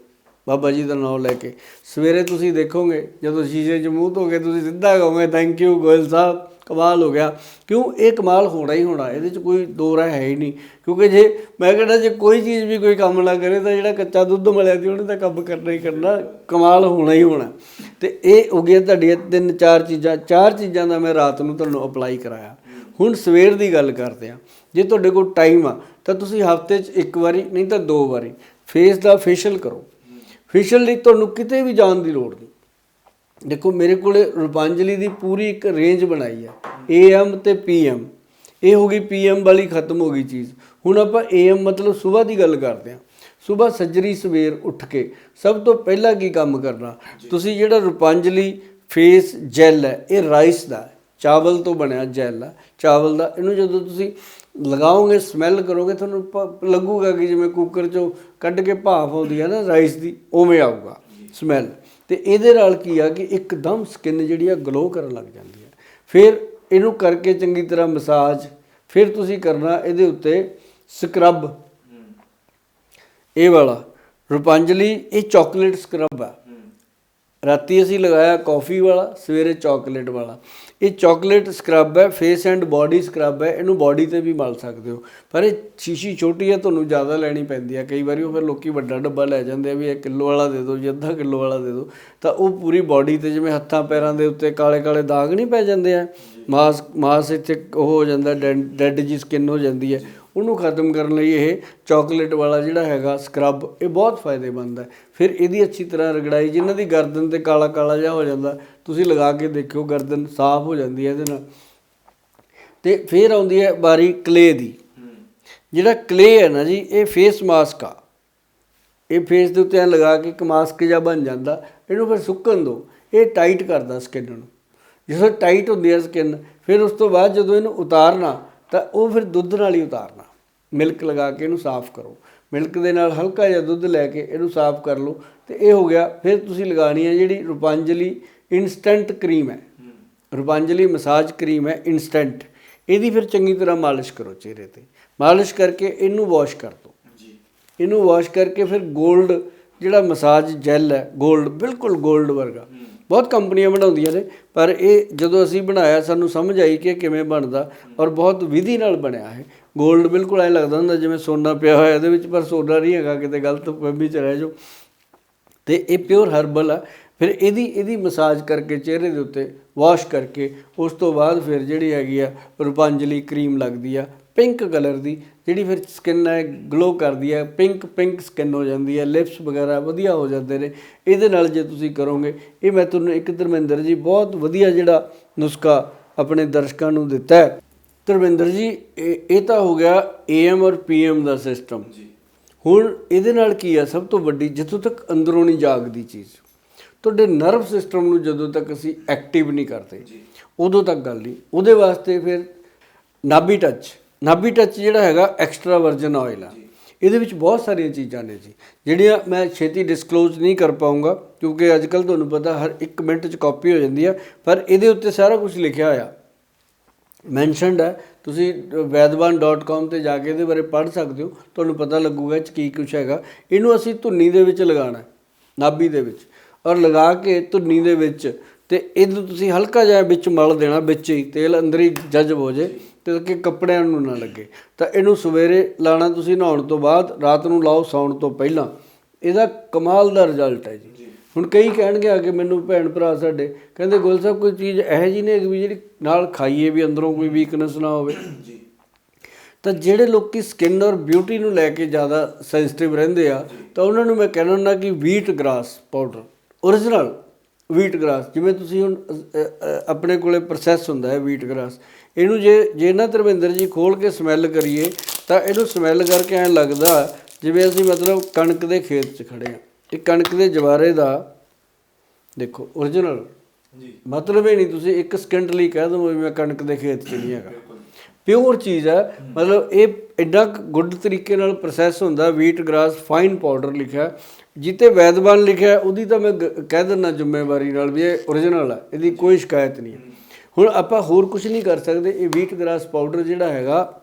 ਬਾਬਾ ਜੀ ਦਾ ਨਾਮ ਲੈ ਕੇ। ਸਵੇਰੇ ਤੁਸੀਂ ਦੇਖੋਗੇ ਜਦੋਂ ਸ਼ੀਸ਼ੇ 'ਚ ਮੂੰਹ ਧੋ ਕੇ ਤੁਸੀਂ ਸਿੱਧਾ ਕਹੋਗੇ ਥੈਂਕ ਯੂ ਗੋਇਲ ਸਾਹਿਬ। ਕਮਾਲ ਹੋ ਗਿਆ। ਕਿਉਂ? ਇਹ ਕਮਾਲ ਹੋਣਾ ਹੀ ਹੋਣਾ। ਇਹਦੇ 'ਚ ਕੋਈ ਦੋ ਰਾਹ ਹੈ ਹੀ ਨਹੀਂ। ਕਿਉਂਕਿ ਜੇ ਮੈਂ ਕਹਿੰਦਾ, ਜੇ ਕੋਈ ਚੀਜ਼ ਵੀ ਕੋਈ ਕੰਮ ਨਾ ਕਰੇ, ਤਾਂ ਜਿਹੜਾ ਕੱਚਾ ਦੁੱਧ ਮਿਲਿਆ ਸੀ, ਉਹਨੇ ਤਾਂ ਕੰਮ ਕਰਨਾ ਹੀ ਕਰਨਾ। ਕਮਾਲ ਹੋਣਾ ਹੀ ਹੋਣਾ। ਤੇ ਇਹ ਹੋ ਗਿਆ ਤੁਹਾਡੀਆਂ ਤਿੰਨ ਚਾਰ ਚੀਜ਼ਾਂ। ਚਾਰ ਚੀਜ਼ਾਂ ਦਾ ਮੈਂ ਰਾਤ ਨੂੰ ਤੁਹਾਨੂੰ ਅਪਲਾਈ ਕਰਾਇਆ। ਹੁਣ ਸਵੇਰ ਦੀ ਗੱਲ ਕਰਦੇ ਆ ਜੇ ਤੁਹਾਡੇ ਕੋਲ ਟਾਈਮ ਆ, ਤਾਂ ਤੁਸੀਂ ਹਫ਼ਤੇ 'ਚ ਇੱਕ ਵਾਰੀ, ਨਹੀਂ ਤਾਂ ਦੋ ਵਾਰੀ। ਫੇਸ ਦਾ ਫੇਸ਼ੀਅਲ ਕਰੋ। ਫੇਸ਼ੀਅਲ ਲਈ ਤੁਹਾਨੂੰ ਕਿਤੇ ਵੀ ਜਾਣ ਦੀ ਲੋੜ ਨਹੀਂ। ਦੇਖੋ ਮੇਰੇ ਕੋਲੇ ਰੂਪਾਂਜਲੀ ਦੀ ਪੂਰੀ ਇੱਕ ਰੇਂਜ ਬਣਾਈ ਹੈ AM ਤੇ PM ਇਹ ਹੋ ਗਈ PM ਵਾਲੀ ਖਤਮ ਹੋ ਗਈ ਚੀਜ਼। ਹੁਣ ਆਪਾਂ AM ਮਤਲਬ ਸਵੇਰ ਦੀ ਗੱਲ ਕਰਦੇ ਹਾਂ ਸਵੇਰ ਸੱਜਰੀ ਸਵੇਰ ਉੱਠ ਕੇ ਸਭ ਤੋਂ ਪਹਿਲਾਂ ਕੀ ਕੰਮ ਕਰਨਾ? ਤੁਸੀਂ ਜਿਹੜਾ ਰੂਪਾਂਜਲੀ ਫੇਸ ਜੈਲ ਹੈ ਇਹ ਰਾਈਸ ਦਾ ਚਾਵਲ ਤੋਂ ਬਣਿਆ ਜੈਲ ਹੈ ਚਾਵਲ ਦਾ ਇਹਨੂੰ ਜਦੋਂ ਤੁਸੀਂ ਲਗਾਓਗੇ ਸਮੈਲ ਕਰੋਗੇ ਤੁਹਾਨੂੰ ਲੱਗੂਗਾ ਕਿ ਜਿਵੇਂ ਕੁੱਕਰ ਚੋਂ ਕੱਢ ਕੇ ਭਾਫ ਆਉਂਦੀ ਹੈ ਨਾ ਰਾਈਸ ਦੀ ਉਵੇਂ ਆਊਗਾ। ਸਮੈਲ ਤੇ ਇਹਦੇ ਨਾਲ ਕੀ ਆ ਕਿ ਇੱਕਦਮ ਸਕਿਨ ਜਿਹੜੀ ਆ ਗਲੋ ਕਰਨ ਲੱਗ ਜਾਂਦੀ ਹੈ ਫਿਰ ਇਹਨੂੰ ਕਰਕੇ ਚੰਗੀ ਤਰ੍ਹਾਂ ਮਸਾਜ ਫਿਰ ਤੁਸੀਂ ਕਰਨਾ ਇਹਦੇ ਉੱਤੇ ਸਕਰਬ ਇਹ ਵਾਲਾ ਰੂਪਾਂਜਲੀ ਇਹ ਚਾਕਲੇਟ ਸਕਰਬ ਆ। ਰਾਤੀ ਅਸੀਂ ਲਗਾਇਆ ਕਾਫੀ ਵਾਲਾ ਸਵੇਰੇ ਚਾਕਲੇਟ ਵਾਲਾ। ਇਹ ਚਾਕਲੇਟ ਸਕਰਬ ਹੈ ਫੇਸ ਐਂਡ ਬਾਡੀ ਸਕਰਬ ਹੈ, ਇਹਨੂੰ ਬਾਡੀ ਤੇ ਵੀ ਮਲ ਸਕਦੇ ਹੋ। ਪਰ ਇਹ ਸ਼ੀਸ਼ੀ ਛੋਟੀ ਹੈ, ਤੁਹਾਨੂੰ ਜ਼ਿਆਦਾ ਲੈਣੀ ਪੈਂਦੀ ਹੈ। ਕਈ ਵਾਰੀ ਉਹ ਫਿਰ ਲੋਕੀ ਵੱਡਾ ਡੱਬਾ ਲੈ ਜਾਂਦੇ ਆ ਵੀ ਇਹ ਕਿਲੋ ਵਾਲਾ ਦੇ ਦਿਓ, ਜਾਂ ਅੱਧਾ ਕਿਲੋ ਵਾਲਾ ਦੇ ਦਿਓ। ਤਾਂ ਉਹ ਪੂਰੀ ਬਾਡੀ ਤੇ ਜਿਵੇਂ ਹੱਥਾਂ ਪੈਰਾਂ ਦੇ ਉੱਤੇ ਕਾਲੇ ਕਾਲੇ ਦਾਗ ਨਹੀਂ ਪੈ ਜਾਂਦੇ ਆ? ਮਾਸ ਮਾਸ ਇੱਥੇ ਉਹ ਹੋ ਜਾਂਦਾ, ਡੈਡ ਜੀ ਸਕਿਨ ਹੋ ਜਾਂਦੀ ਹੈ। ਉਹਨੂੰ ਖਤਮ ਕਰਨ ਲਈ ਇਹ ਚਾਕਲੇਟ ਵਾਲਾ ਜਿਹੜਾ ਹੈਗਾ ਸਕਰਬ ਇਹ ਬਹੁਤ ਫਾਇਦੇਮੰਦ ਹੈ। ਫਿਰ ਇਹਦੀ ਅੱਛੀ ਤਰ੍ਹਾਂ ਰਗੜਾਈ, ਜਿਨ੍ਹਾਂ ਦੀ ਗਰਦਨ ਤੇ ਕਾਲਾ ਕਾਲਾ ਜਿਹਾ ਹੋ ਜਾਂਦਾ ਤੁਸੀਂ ਲਗਾ ਕੇ ਦੇਖਿਓ ਗਰਦਨ ਸਾਫ਼ ਹੋ ਜਾਂਦੀ ਹੈ ਇਹਦੇ ਨਾਲ। ਤੇ ਫਿਰ ਆਉਂਦੀ ਹੈ ਬਾਰੀ ਕਲੇ ਦੀ। ਜਿਹੜਾ ਕਲੇ ਹੈ ਨਾ ਜੀ, ਇਹ ਫੇਸ ਮਾਸਕ ਆ। ਇਹ ਫੇਸ ਦੇ ਉੱਤੇ ਲਗਾ ਕੇ ਇੱਕ ਮਾਸਕ ਜਿਹਾ ਬਣ ਜਾਂਦਾ। ਇਹਨੂੰ ਫਿਰ ਸੁੱਕਣ ਦਿਓ ਇਹ ਟਾਈਟ ਕਰਦਾ ਸਕਿਨ ਨੂੰ। ਜਦੋਂ ਟਾਈਟ ਹੁੰਦੀ ਹੈ ਸਕਿਨ ਫਿਰ ਉਸ ਤੋਂ ਬਾਅਦ ਜਦੋਂ ਇਹਨੂੰ ਉਤਾਰਨਾ, ਤਾਂ ਉਹ ਫਿਰ ਦੁੱਧ ਨਾਲ ਹੀ ਉਤਾਰਨਾ। ਮਿਲਕ ਲਗਾ ਕੇ ਇਹਨੂੰ ਸਾਫ਼ ਕਰੋ। ਮਿਲਕ ਦੇ ਨਾਲ ਹਲਕਾ ਜਿਹਾ ਦੁੱਧ ਲੈ ਕੇ ਇਹਨੂੰ ਸਾਫ਼ ਕਰ ਲਓ। ਤੇ ਇਹ ਹੋ ਗਿਆ। ਫਿਰ ਤੁਸੀਂ ਲਗਾਣੀ ਹੈ ਜਿਹੜੀ ਰੂਪਾਂਜਲੀ ਇਨਸਟੈਂਟ ਕਰੀਮ ਹੈ। ਰੁਪਾਂਜਲੀ ਮਸਾਜ ਕਰੀਮ ਹੈ ਇਨਸਟੈਂਟ ਇਹਦੀ ਫਿਰ ਚੰਗੀ ਤਰ੍ਹਾਂ ਮਾਲਿਸ਼ ਕਰੋ ਚਿਹਰੇ ਤੇ। ਮਾਲਿਸ਼ ਕਰਕੇ ਇਹਨੂੰ ਵਾਸ਼ ਕਰ ਦਿਓ। ਜੀ। ਇਹਨੂੰ ਵਾਸ਼ ਕਰਕੇ ਫਿਰ 골ਡ ਜਿਹੜਾ ਮਸਾਜ ਜੈਲ ਹੈ 골ਡ ਬਿਲਕੁਲ 골ਡ ਵਰਗਾ ਬਹੁਤ ਕੰਪਨੀਆਂ ਬਣਾਉਂਦੀਆਂ ਨੇ ਪਰ ਇਹ ਜਦੋਂ ਅਸੀਂ ਬਣਾਇਆ ਸਾਨੂੰ ਸਮਝ ਆਈ ਕਿ ਕਿਵੇਂ ਬਣਦਾ ਔਰ ਬਹੁਤ ਵਿਧੀ ਨਾਲ ਬਣਿਆ ਹੈ 골ਡ ਬਿਲਕੁਲ ਐ ਲੱਗਦਾ ਹੁੰਦਾ ਜਿਵੇਂ ਸੋਨਾ ਪਿਆ ਹੋਇਆ ਇਹਦੇ ਵਿੱਚ ਪਰ ਸੋਨਾ ਨਹੀਂ ਹੈਗਾ ਕਿਤੇ ਗਲਤ ਵੀ ਚ ਰਹਿ ਜਾਓ। ਤੇ ਇਹ ਪਿਓਰ ਹਰਬਲ ਆ ਫਿਰ ਇਹਦੀ ਇਹਦੀ ਮਸਾਜ ਕਰਕੇ ਚਿਹਰੇ ਦੇ ਉੱਤੇ ਵਾਸ਼ ਕਰਕੇ ਉਸ ਤੋਂ ਬਾਅਦ ਫਿਰ ਜਿਹੜੀ ਹੈਗੀ ਆ ਰੂਪਾਂਜਲੀ ਕਰੀਮ ਲੱਗਦੀ ਆ ਪਿੰਕ ਕਲਰ ਦੀ ਜਿਹੜੀ ਫਿਰ ਸਕਿਨ ਹੈ ਗਲੋ ਕਰਦੀ ਹੈ ਪਿੰਕ ਪਿੰਕ ਸਕਿਨ ਹੋ ਜਾਂਦੀ ਹੈ ਲਿਪਸ ਵਗੈਰਾ ਵਧੀਆ ਹੋ ਜਾਂਦੇ ਨੇ। ਇਹਦੇ ਨਾਲ ਜੇ ਤੁਸੀਂ ਕਰੋਗੇ ਇਹ ਮੈਂ ਤੁਹਾਨੂੰ ਇੱਕ ਧਰਮਿੰਦਰ ਜੀ ਬਹੁਤ ਵਧੀਆ ਜਿਹੜਾ ਨੁਸਖਾ ਆਪਣੇ ਦਰਸ਼ਕਾਂ ਨੂੰ ਦਿੱਤਾ ਹੈ। ਧਰਮਿੰਦਰ ਜੀ ਇਹ ਤਾਂ ਹੋ ਗਿਆ ਏਐਮ ਔਰ ਪੀਐਮ ਦਾ ਸਿਸਟਮ ਹੁਣ ਇਹਦੇ ਨਾਲ ਕੀ ਆ ਸਭ ਤੋਂ ਵੱਡੀ ਜਿੱਥੋਂ ਤੱਕ ਅੰਦਰੋਂ ਨਹੀਂ ਜਾਗਦੀ ਚੀਜ਼। ਤੁਹਾਡੇ ਨਰਵ ਸਿਸਟਮ ਨੂੰ ਜਦੋਂ ਤੱਕ ਅਸੀਂ ਐਕਟਿਵ ਨਹੀਂ ਕਰਦੇ, ਉਦੋਂ ਤੱਕ ਗੱਲ ਨਹੀਂ। ਉਹਦੇ ਵਾਸਤੇ ਫਿਰ ਨਾਭੀ ਟੱਚ ਨਾਭੀ ਟੱਚ ਜਿਹੜਾ ਹੈਗਾ ਐਕਸਟਰਾ ਵਰਜਨ ਆਇਲ ਆ। ਇਹਦੇ ਵਿੱਚ ਬਹੁਤ ਸਾਰੀਆਂ ਚੀਜ਼ਾਂ ਨੇ ਜੀ, ਜਿਹੜੀਆਂ ਮੈਂ ਛੇਤੀ ਡਿਸਕਲੋਜ਼ ਨਹੀਂ ਕਰ ਪਾਉਂਗਾ ਕਿਉਂਕਿ ਅੱਜ ਕੱਲ ਤੁਹਾਨੂੰ ਪਤਾ ਹਰ 1 ਮਿੰਟ 'ਚ ਕਾਪੀ ਹੋ ਜਾਂਦੀ ਆ, ਪਰ ਇਹਦੇ ਉੱਤੇ ਸਾਰਾ ਕੁਝ ਲਿਖਿਆ ਹੋਇਆ। ਮੈਂਸ਼ਨਡ ਹੈ, ਤੁਸੀਂ ਵੈਦਵਾਨ.com ਤੇ ਜਾ ਕੇ ਇਹਦੇ ਬਾਰੇ ਪੜ੍ਹ ਸਕਦੇ ਹੋ, ਤੁਹਾਨੂੰ ਪਤਾ ਲੱਗੂਗਾ ਇਹ 'ਚ ਕੀ ਕੁਝ ਹੈਗਾ। ਇਹਨੂੰ ਅਸੀਂ ਧੁੰਨੀ ਦੇ ਵਿੱਚ ਲਗਾਉਣਾ ਨਾਭੀ ਦੇ ਵਿੱਚ। ਔਰ ਲਗਾ ਕੇ ਧੁੰਨੀ ਦੇ ਵਿੱਚ ਤੇ ਇਹਨੂੰ ਤੁਸੀਂ ਹਲਕਾ ਜਿਹਾ ਵਿੱਚ ਮਲ ਦੇਣਾ ਵਿੱਚ ਹੀ ਤੇਲ ਅੰਦਰ ਹੀ ਜਜ਼ਬ ਹੋ ਜੇ ਤੇ ਕਿ ਕੱਪੜਿਆਂ ਨੂੰ ਨਾ ਲੱਗੇ। ਤਾਂ ਇਹਨੂੰ ਸਵੇਰੇ ਲਾਣਾ ਤੁਸੀਂ ਨਹਾਉਣ ਤੋਂ ਬਾਅਦ ਰਾਤ ਨੂੰ ਲਾਓ ਸੌਣ ਤੋਂ ਪਹਿਲਾਂ। ਇਹਦਾ ਕਮਾਲ ਦਾ ਰਿਜ਼ਲਟ ਹੈ ਜੀ। ਹੁਣ ਕਈ ਕਹਿਣਗੇ ਆ ਕੇ ਮੈਨੂੰ ਭੈਣ ਭਰਾ ਸਾਡੇ ਕਹਿੰਦੇ ਗੁਲ ਸਾਹਿਬ ਕੋਈ ਚੀਜ਼ ਇਹੋ ਜੀ ਹੈਗੀ ਵੀ ਜਿਹੜੀ ਨਾਲ ਖਾਈਏ ਵੀ ਅੰਦਰੋਂ ਕੋਈ ਵੀਕਨੈਸ ਨਾ ਹੋਵੇ। ਜੀ। ਤਾਂ ਜਿਹੜੇ ਲੋਕੀ ਸਕਿਨ ਔਰ ਬਿਊਟੀ ਨੂੰ ਲੈ ਕੇ ਜ਼ਿਆਦਾ ਸੈਂਸਿਟਿਵ ਰਹਿੰਦੇ ਆ ਤਾਂ ਉਹਨਾਂ ਨੂੰ ਮੈਂ ਕਹਿਣਾ ਹੁੰਦਾ ਕਿ wheat grass powder origignal wheat grass ਜਿਵੇਂ ਤੁਸੀਂ ਹੁਣ ਆਪਣੇ ਕੋਲੇ ਪ੍ਰੋਸੈਸ ਹੁੰਦਾ ਹੈ ਵੀਟ ਗ੍ਰਾਸ ਇਹਨੂੰ ਜੇ ਜੇ ਨਾ ਧਰਮਿੰਦਰ ਜੀ ਖੋਲ ਕੇ ਸਮੈਲ ਕਰੀਏ ਤਾਂ ਇਹਨੂੰ ਸਮੈਲ ਕਰਕੇ ਐਂ ਲੱਗਦਾ ਜਿਵੇਂ ਅਸੀਂ ਮਤਲਬ ਕਣਕ ਦੇ ਖੇਤ 'ਚ ਖੜੇ ਆ ਇਹ ਕਣਕ ਦੇ ਜਵਾਰੇ ਦਾ ਦੇਖੋ origignal ਜੀ। ਮਤਲਬ ਇਹ ਨਹੀਂ ਤੁਸੀਂ ਇੱਕ ਸਕਿੰਟ ਲਈ ਕਹਿ ਦੋ ਵੀ ਮੈਂ ਕਣਕ ਦੇ ਖੇਤ 'ਚ ਨਹੀਂ ਹੈਗਾ। ਪਿਓਰ ਚੀਜ਼ ਹੈ। ਮਤਲਬ ਇਹ ਐਡਾ ਗੁੱਡ ਤਰੀਕੇ ਨਾਲ ਪ੍ਰੋਸੈਸ ਹੁੰਦਾ ਵੀਟ ਗ੍ਰਾਸ ਫਾਈਨ ਪਾਊਡਰ ਲਿਖਿਆ। ਜਿੱਤੇ ਵੈਦਵਾਨ ਲਿਖਿਆ, ਉਹਦੀ ਤਾਂ ਮੈਂ ਗ- ਕਹਿ ਦਿੰਦਾ ਜ਼ਿੰਮੇਵਾਰੀ ਨਾਲ ਵੀ ਇਹ origignal ਹੈ ਇਹਦੀ ਕੋਈ ਸ਼ਿਕਾਇਤ ਨਹੀਂ ਹੈ ਹੁਣ ਆਪਾਂ ਹੋਰ ਕੁਝ ਨਹੀਂ ਕਰ ਸਕਦੇ, ਇਹ ਵੀਟ ਗ੍ਰਾਸ ਪਾਊਡਰ ਜਿਹੜਾ ਹੈਗਾ,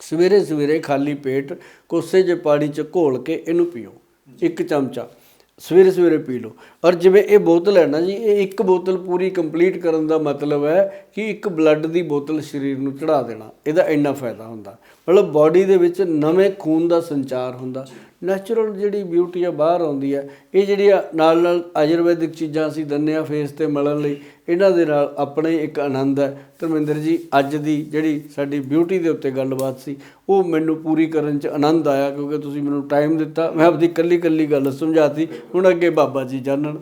ਸਵੇਰੇ ਸਵੇਰੇ ਖਾਲੀ ਪੇਟ ਕੋਸੇ ਜੇ ਪਾਣੀ ਚ ਘੋਲ ਕੇ ਇਹਨੂੰ ਪੀਓ, ਇੱਕ ਚਮਚਾ, ਸਵੇਰੇ ਸਵੇਰੇ ਪੀ ਲਓ। ਔਰ ਜਿਵੇਂ ਇਹ ਬੋਤਲ ਹੈ ਨਾ ਜੀ, ਇਹ ਇੱਕ ਬੋਤਲ ਪੂਰੀ ਕੰਪਲੀਟ ਕਰਨ ਦਾ ਮਤਲਬ ਹੈ ਕਿ ਇੱਕ ਬਲੱਡ ਦੀ ਬੋਤਲ ਸਰੀਰ ਨੂੰ ਚੜਾ ਦੇਣਾ, ਇਹਦਾ ਇੰਨਾ ਫਾਇਦਾ ਹੁੰਦਾ। ਮਤਲਬ ਬਾਡੀ ਦੇ ਵਿੱਚ ਨਵੇਂ ਖੂਨ ਦਾ ਸੰਚਾਰ ਹੁੰਦਾ ਨੈਚੁਰਲ ਜਿਹੜੀ ਬਿਊਟੀ ਆ ਬਾਹਰ ਆਉਂਦੀ ਹੈ ਇਹ ਜਿਹੜੀ ਆ ਨਾਲ ਨਾਲ ਆਯੁਰਵੈਦਿਕ ਚੀਜ਼ਾਂ ਅਸੀਂ ਦਿੰਦੇ ਆ ਫੇਸ ਤੇ ਮਲਣ ਲਈ, ਇਹਨਾਂ ਦੇ ਨਾਲ ਆਪਣੇ ਇੱਕ ਆਨੰਦ ਹੈ ਧਰਮਿੰਦਰ ਜੀ, ਅੱਜ ਦੀ ਜਿਹੜੀ ਸਾਡੀ ਬਿਊਟੀ ਦੇ ਉੱਤੇ ਗੱਲਬਾਤ ਸੀ, ਉਹ ਮੈਨੂੰ ਪੂਰੀ ਕਰਨ 'ਚ ਆਨੰਦ ਆਇਆ, ਕਿਉਂਕਿ ਤੁਸੀਂ ਮੈਨੂੰ ਟਾਈਮ ਦਿੱਤਾ। ਮੈਂ ਆਪਦੀ ਕੱਲੀ ਕੱਲੀ ਗੱਲ ਸਮਝਾਤੀ, ਹੁਣ ਅੱਗੇ ਬਾਬਾ ਜੀ ਜਾਣਨ।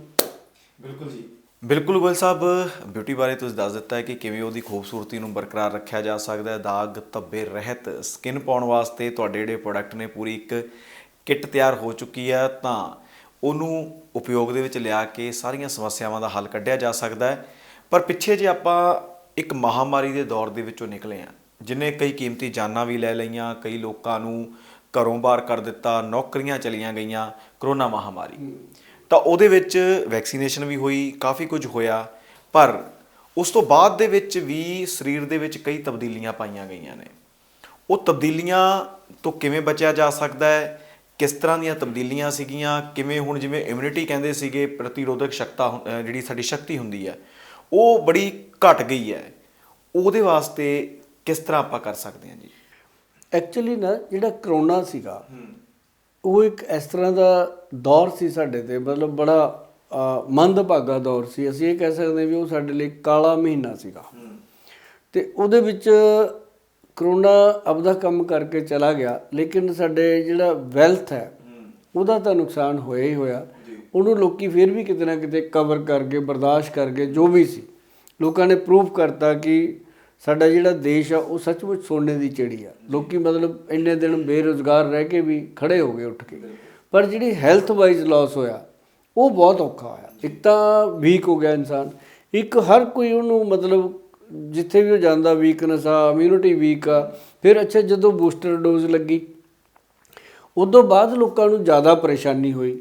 ਬਿਲਕੁਲ ਜੀ। ਬਿਲਕੁਲ ਗੋਇਲ ਸਾਹਿਬ ਬਿਊਟੀ ਬਾਰੇ ਤੁਸੀਂ ਦੱਸ ਦਿੱਤਾ ਹੈ ਕਿ ਕਿਵੇਂ ਉਹਦੀ ਖੂਬਸੂਰਤੀ ਨੂੰ ਬਰਕਰਾਰ ਰੱਖਿਆ ਜਾ ਸਕਦਾ ਹੈ। ਦਾਗ, ਧੱਬੇ, ਰਹਿਤ ਸਕਿਨ ਪਾਉਣ ਵਾਸਤੇ ਤੁਹਾਡੇ ਜਿਹੜੇ ਪ੍ਰੋਡਕਟ ਨੇ, ਪੂਰੀ ਇੱਕ ਕਿੱਟ ਤਿਆਰ ਹੋ ਚੁੱਕੀ ਹੈ ਤਾਂ ਉਹਨੂੰ ਉਪਯੋਗ ਦੇ ਵਿੱਚ ਲਿਆ ਕੇ ਸਾਰੀਆਂ ਸਮੱਸਿਆਵਾਂ ਦਾ ਹੱਲ ਕੱਢਿਆ ਜਾ ਸਕਦਾ ਹੈ। ਪਰ ਪਿੱਛੇ ਜੇ ਆਪਾਂ ਇੱਕ ਮਹਾਮਾਰੀ ਦੇ ਦੌਰ ਦੇ ਵਿੱਚੋਂ ਨਿਕਲੇ ਆ ਜਿਨੇ ਕਈ ਕੀਮਤੀ ਜਾਨਾਂ ਵੀ ਲੈ ਲਈਆਂ, ਕਈ ਲੋਕਾਂ ਨੂੰ ਘਰੋਂ ਬਾਹਰ ਕਰ ਦਿੱਤਾ, ਨੌਕਰੀਆਂ ਚਲੀਆਂ ਗਈਆਂ, ਕਰੋਨਾ ਮਹਾਮਾਰੀ। ਤਾਂ ਉਹਦੇ ਵਿੱਚ ਵੈਕਸੀਨੇਸ਼ਨ ਵੀ ਹੋਈ, ਕਾਫੀ ਕੁਝ ਹੋਇਆ, ਪਰ ਉਸ ਤੋਂ ਬਾਅਦ ਦੇ ਵਿੱਚ ਵੀ ਸਰੀਰ ਦੇ ਵਿੱਚ ਕਈ ਤਬਦੀਲੀਆਂ ਪਾਈਆਂ ਗਈਆਂ ਨੇ। ਉਹ ਤਬਦੀਲੀਆਂ ਤੋਂ ਕਿਵੇਂ ਬਚਿਆ ਜਾ ਸਕਦਾ ਹੈ? ਕਿਸ ਤਰ੍ਹਾਂ ਦੀਆਂ ਤਬਦੀਲੀਆਂ ਸੀਗੀਆਂ? ਕਿਵੇਂ ਹੁਣ ਜਿਵੇਂ ਇਮਿਊਨਿਟੀ ਕਹਿੰਦੇ ਸੀਗੇ ਪ੍ਰਤੀਰੋਧਕ ਸ਼ਕਤਾ ਜਿਹੜੀ ਸਾਡੀ ਸ਼ਕਤੀ ਹੁੰਦੀ ਹੈ ਉਹ ਬੜੀ ਘਟ ਗਈ ਹੈ। ਉਹਦੇ ਵਾਸਤੇ ਕਿਸ ਤਰ੍ਹਾਂ ਆਪਾਂ ਕਰ ਸਕਦੇ ਹਾਂ ਜੀ? ਐਕਚੁਅਲੀ ਨਾ ਜਿਹੜਾ ਕਰੋਨਾ ਸੀਗਾ ਉਹ ਇੱਕ ਇਸ ਤਰ੍ਹਾਂ ਦਾ ਦੌਰ ਸੀ ਸਾਡੇ ਤੇ ਮਤਲਬ ਬੜਾ ਅ, ਮੰਦਭਾਗਾ ਦੌਰ ਸੀ। ਅਸੀਂ ਇਹ ਕਹਿ ਸਕਦੇ ਹਾਂ ਵੀ ਉਹ ਸਾਡੇ ਲਈ ਕਾਲਾ ਮਹੀਨਾ ਸੀਗਾ। ਤੇ ਉਹਦੇ ਵਿੱਚ ਕਰੋਨਾ ਆਪਦਾ ਕੰਮ ਕਰਕੇ ਚਲਾ ਗਿਆ ਲੇਕਿਨ ਸਾਡੇ ਜਿਹੜਾ ਵੈਲਥ ਹੈ ਉਹਦਾ ਤਾਂ ਨੁਕਸਾਨ ਹੋਇਆ ਹੀ ਹੋਇਆ। ਉਹਨੂੰ ਲੋਕੀ ਫਿਰ ਵੀ ਕਿਤੇ ਨਾ ਕਿਤੇ ਕਵਰ ਕਰਕੇ ਬਰਦਾਸ਼ਤ ਕਰਕੇ ਜੋ ਵੀ ਸੀ ਲੋਕਾਂ ਨੇ ਪ੍ਰੂਫ ਕਰਤਾ ਕਿ ਸਾਡਾ ਜਿਹੜਾ ਦੇਸ਼ ਆ ਉਹ ਸੱਚਮੁੱਚ ਸੋਨੇ ਦੀ ਚਿੜੀ ਆ। ਲੋਕੀ ਮਤਲਬ ਇੰਨੇ ਦਿਨ ਬੇਰੁਜ਼ਗਾਰ ਰਹਿ ਕੇ ਵੀ ਖੜੇ ਹੋ ਗਏ ਉੱਠ ਕੇ। ਪਰ ਜਿਹੜੀ ਹੈਲਥ ਵਾਈਜ਼ ਲਾਸ ਹੋਇਆ ਉਹ ਬਹੁਤ ਔਖਾ ਹੋਇਆ। ਇੱਕ ਤਾਂ ਵੀਕ ਹੋ ਗਿਆ ਇਨਸਾਨ। ਇੱਕ ਹਰ ਕੋਈ ਉਹਨੂੰ ਮਤਲਬ ਜਿੱਥੇ ਵੀ ਉਹ ਜਾਂਦਾ ਵੀਕਨੈਸ ਆ ਇਮਿਊਨਿਟੀ ਵੀਕ ਆ ਫਿਰ ਅੱਛਾ ਜਦੋਂ ਬੂਸਟਰ ਡੋਜ਼ ਲੱਗੀ ਉਦੋਂ ਬਾਅਦ ਲੋਕਾਂ ਨੂੰ ਜ਼ਿਆਦਾ ਪਰੇਸ਼ਾਨੀ ਹੋਈ।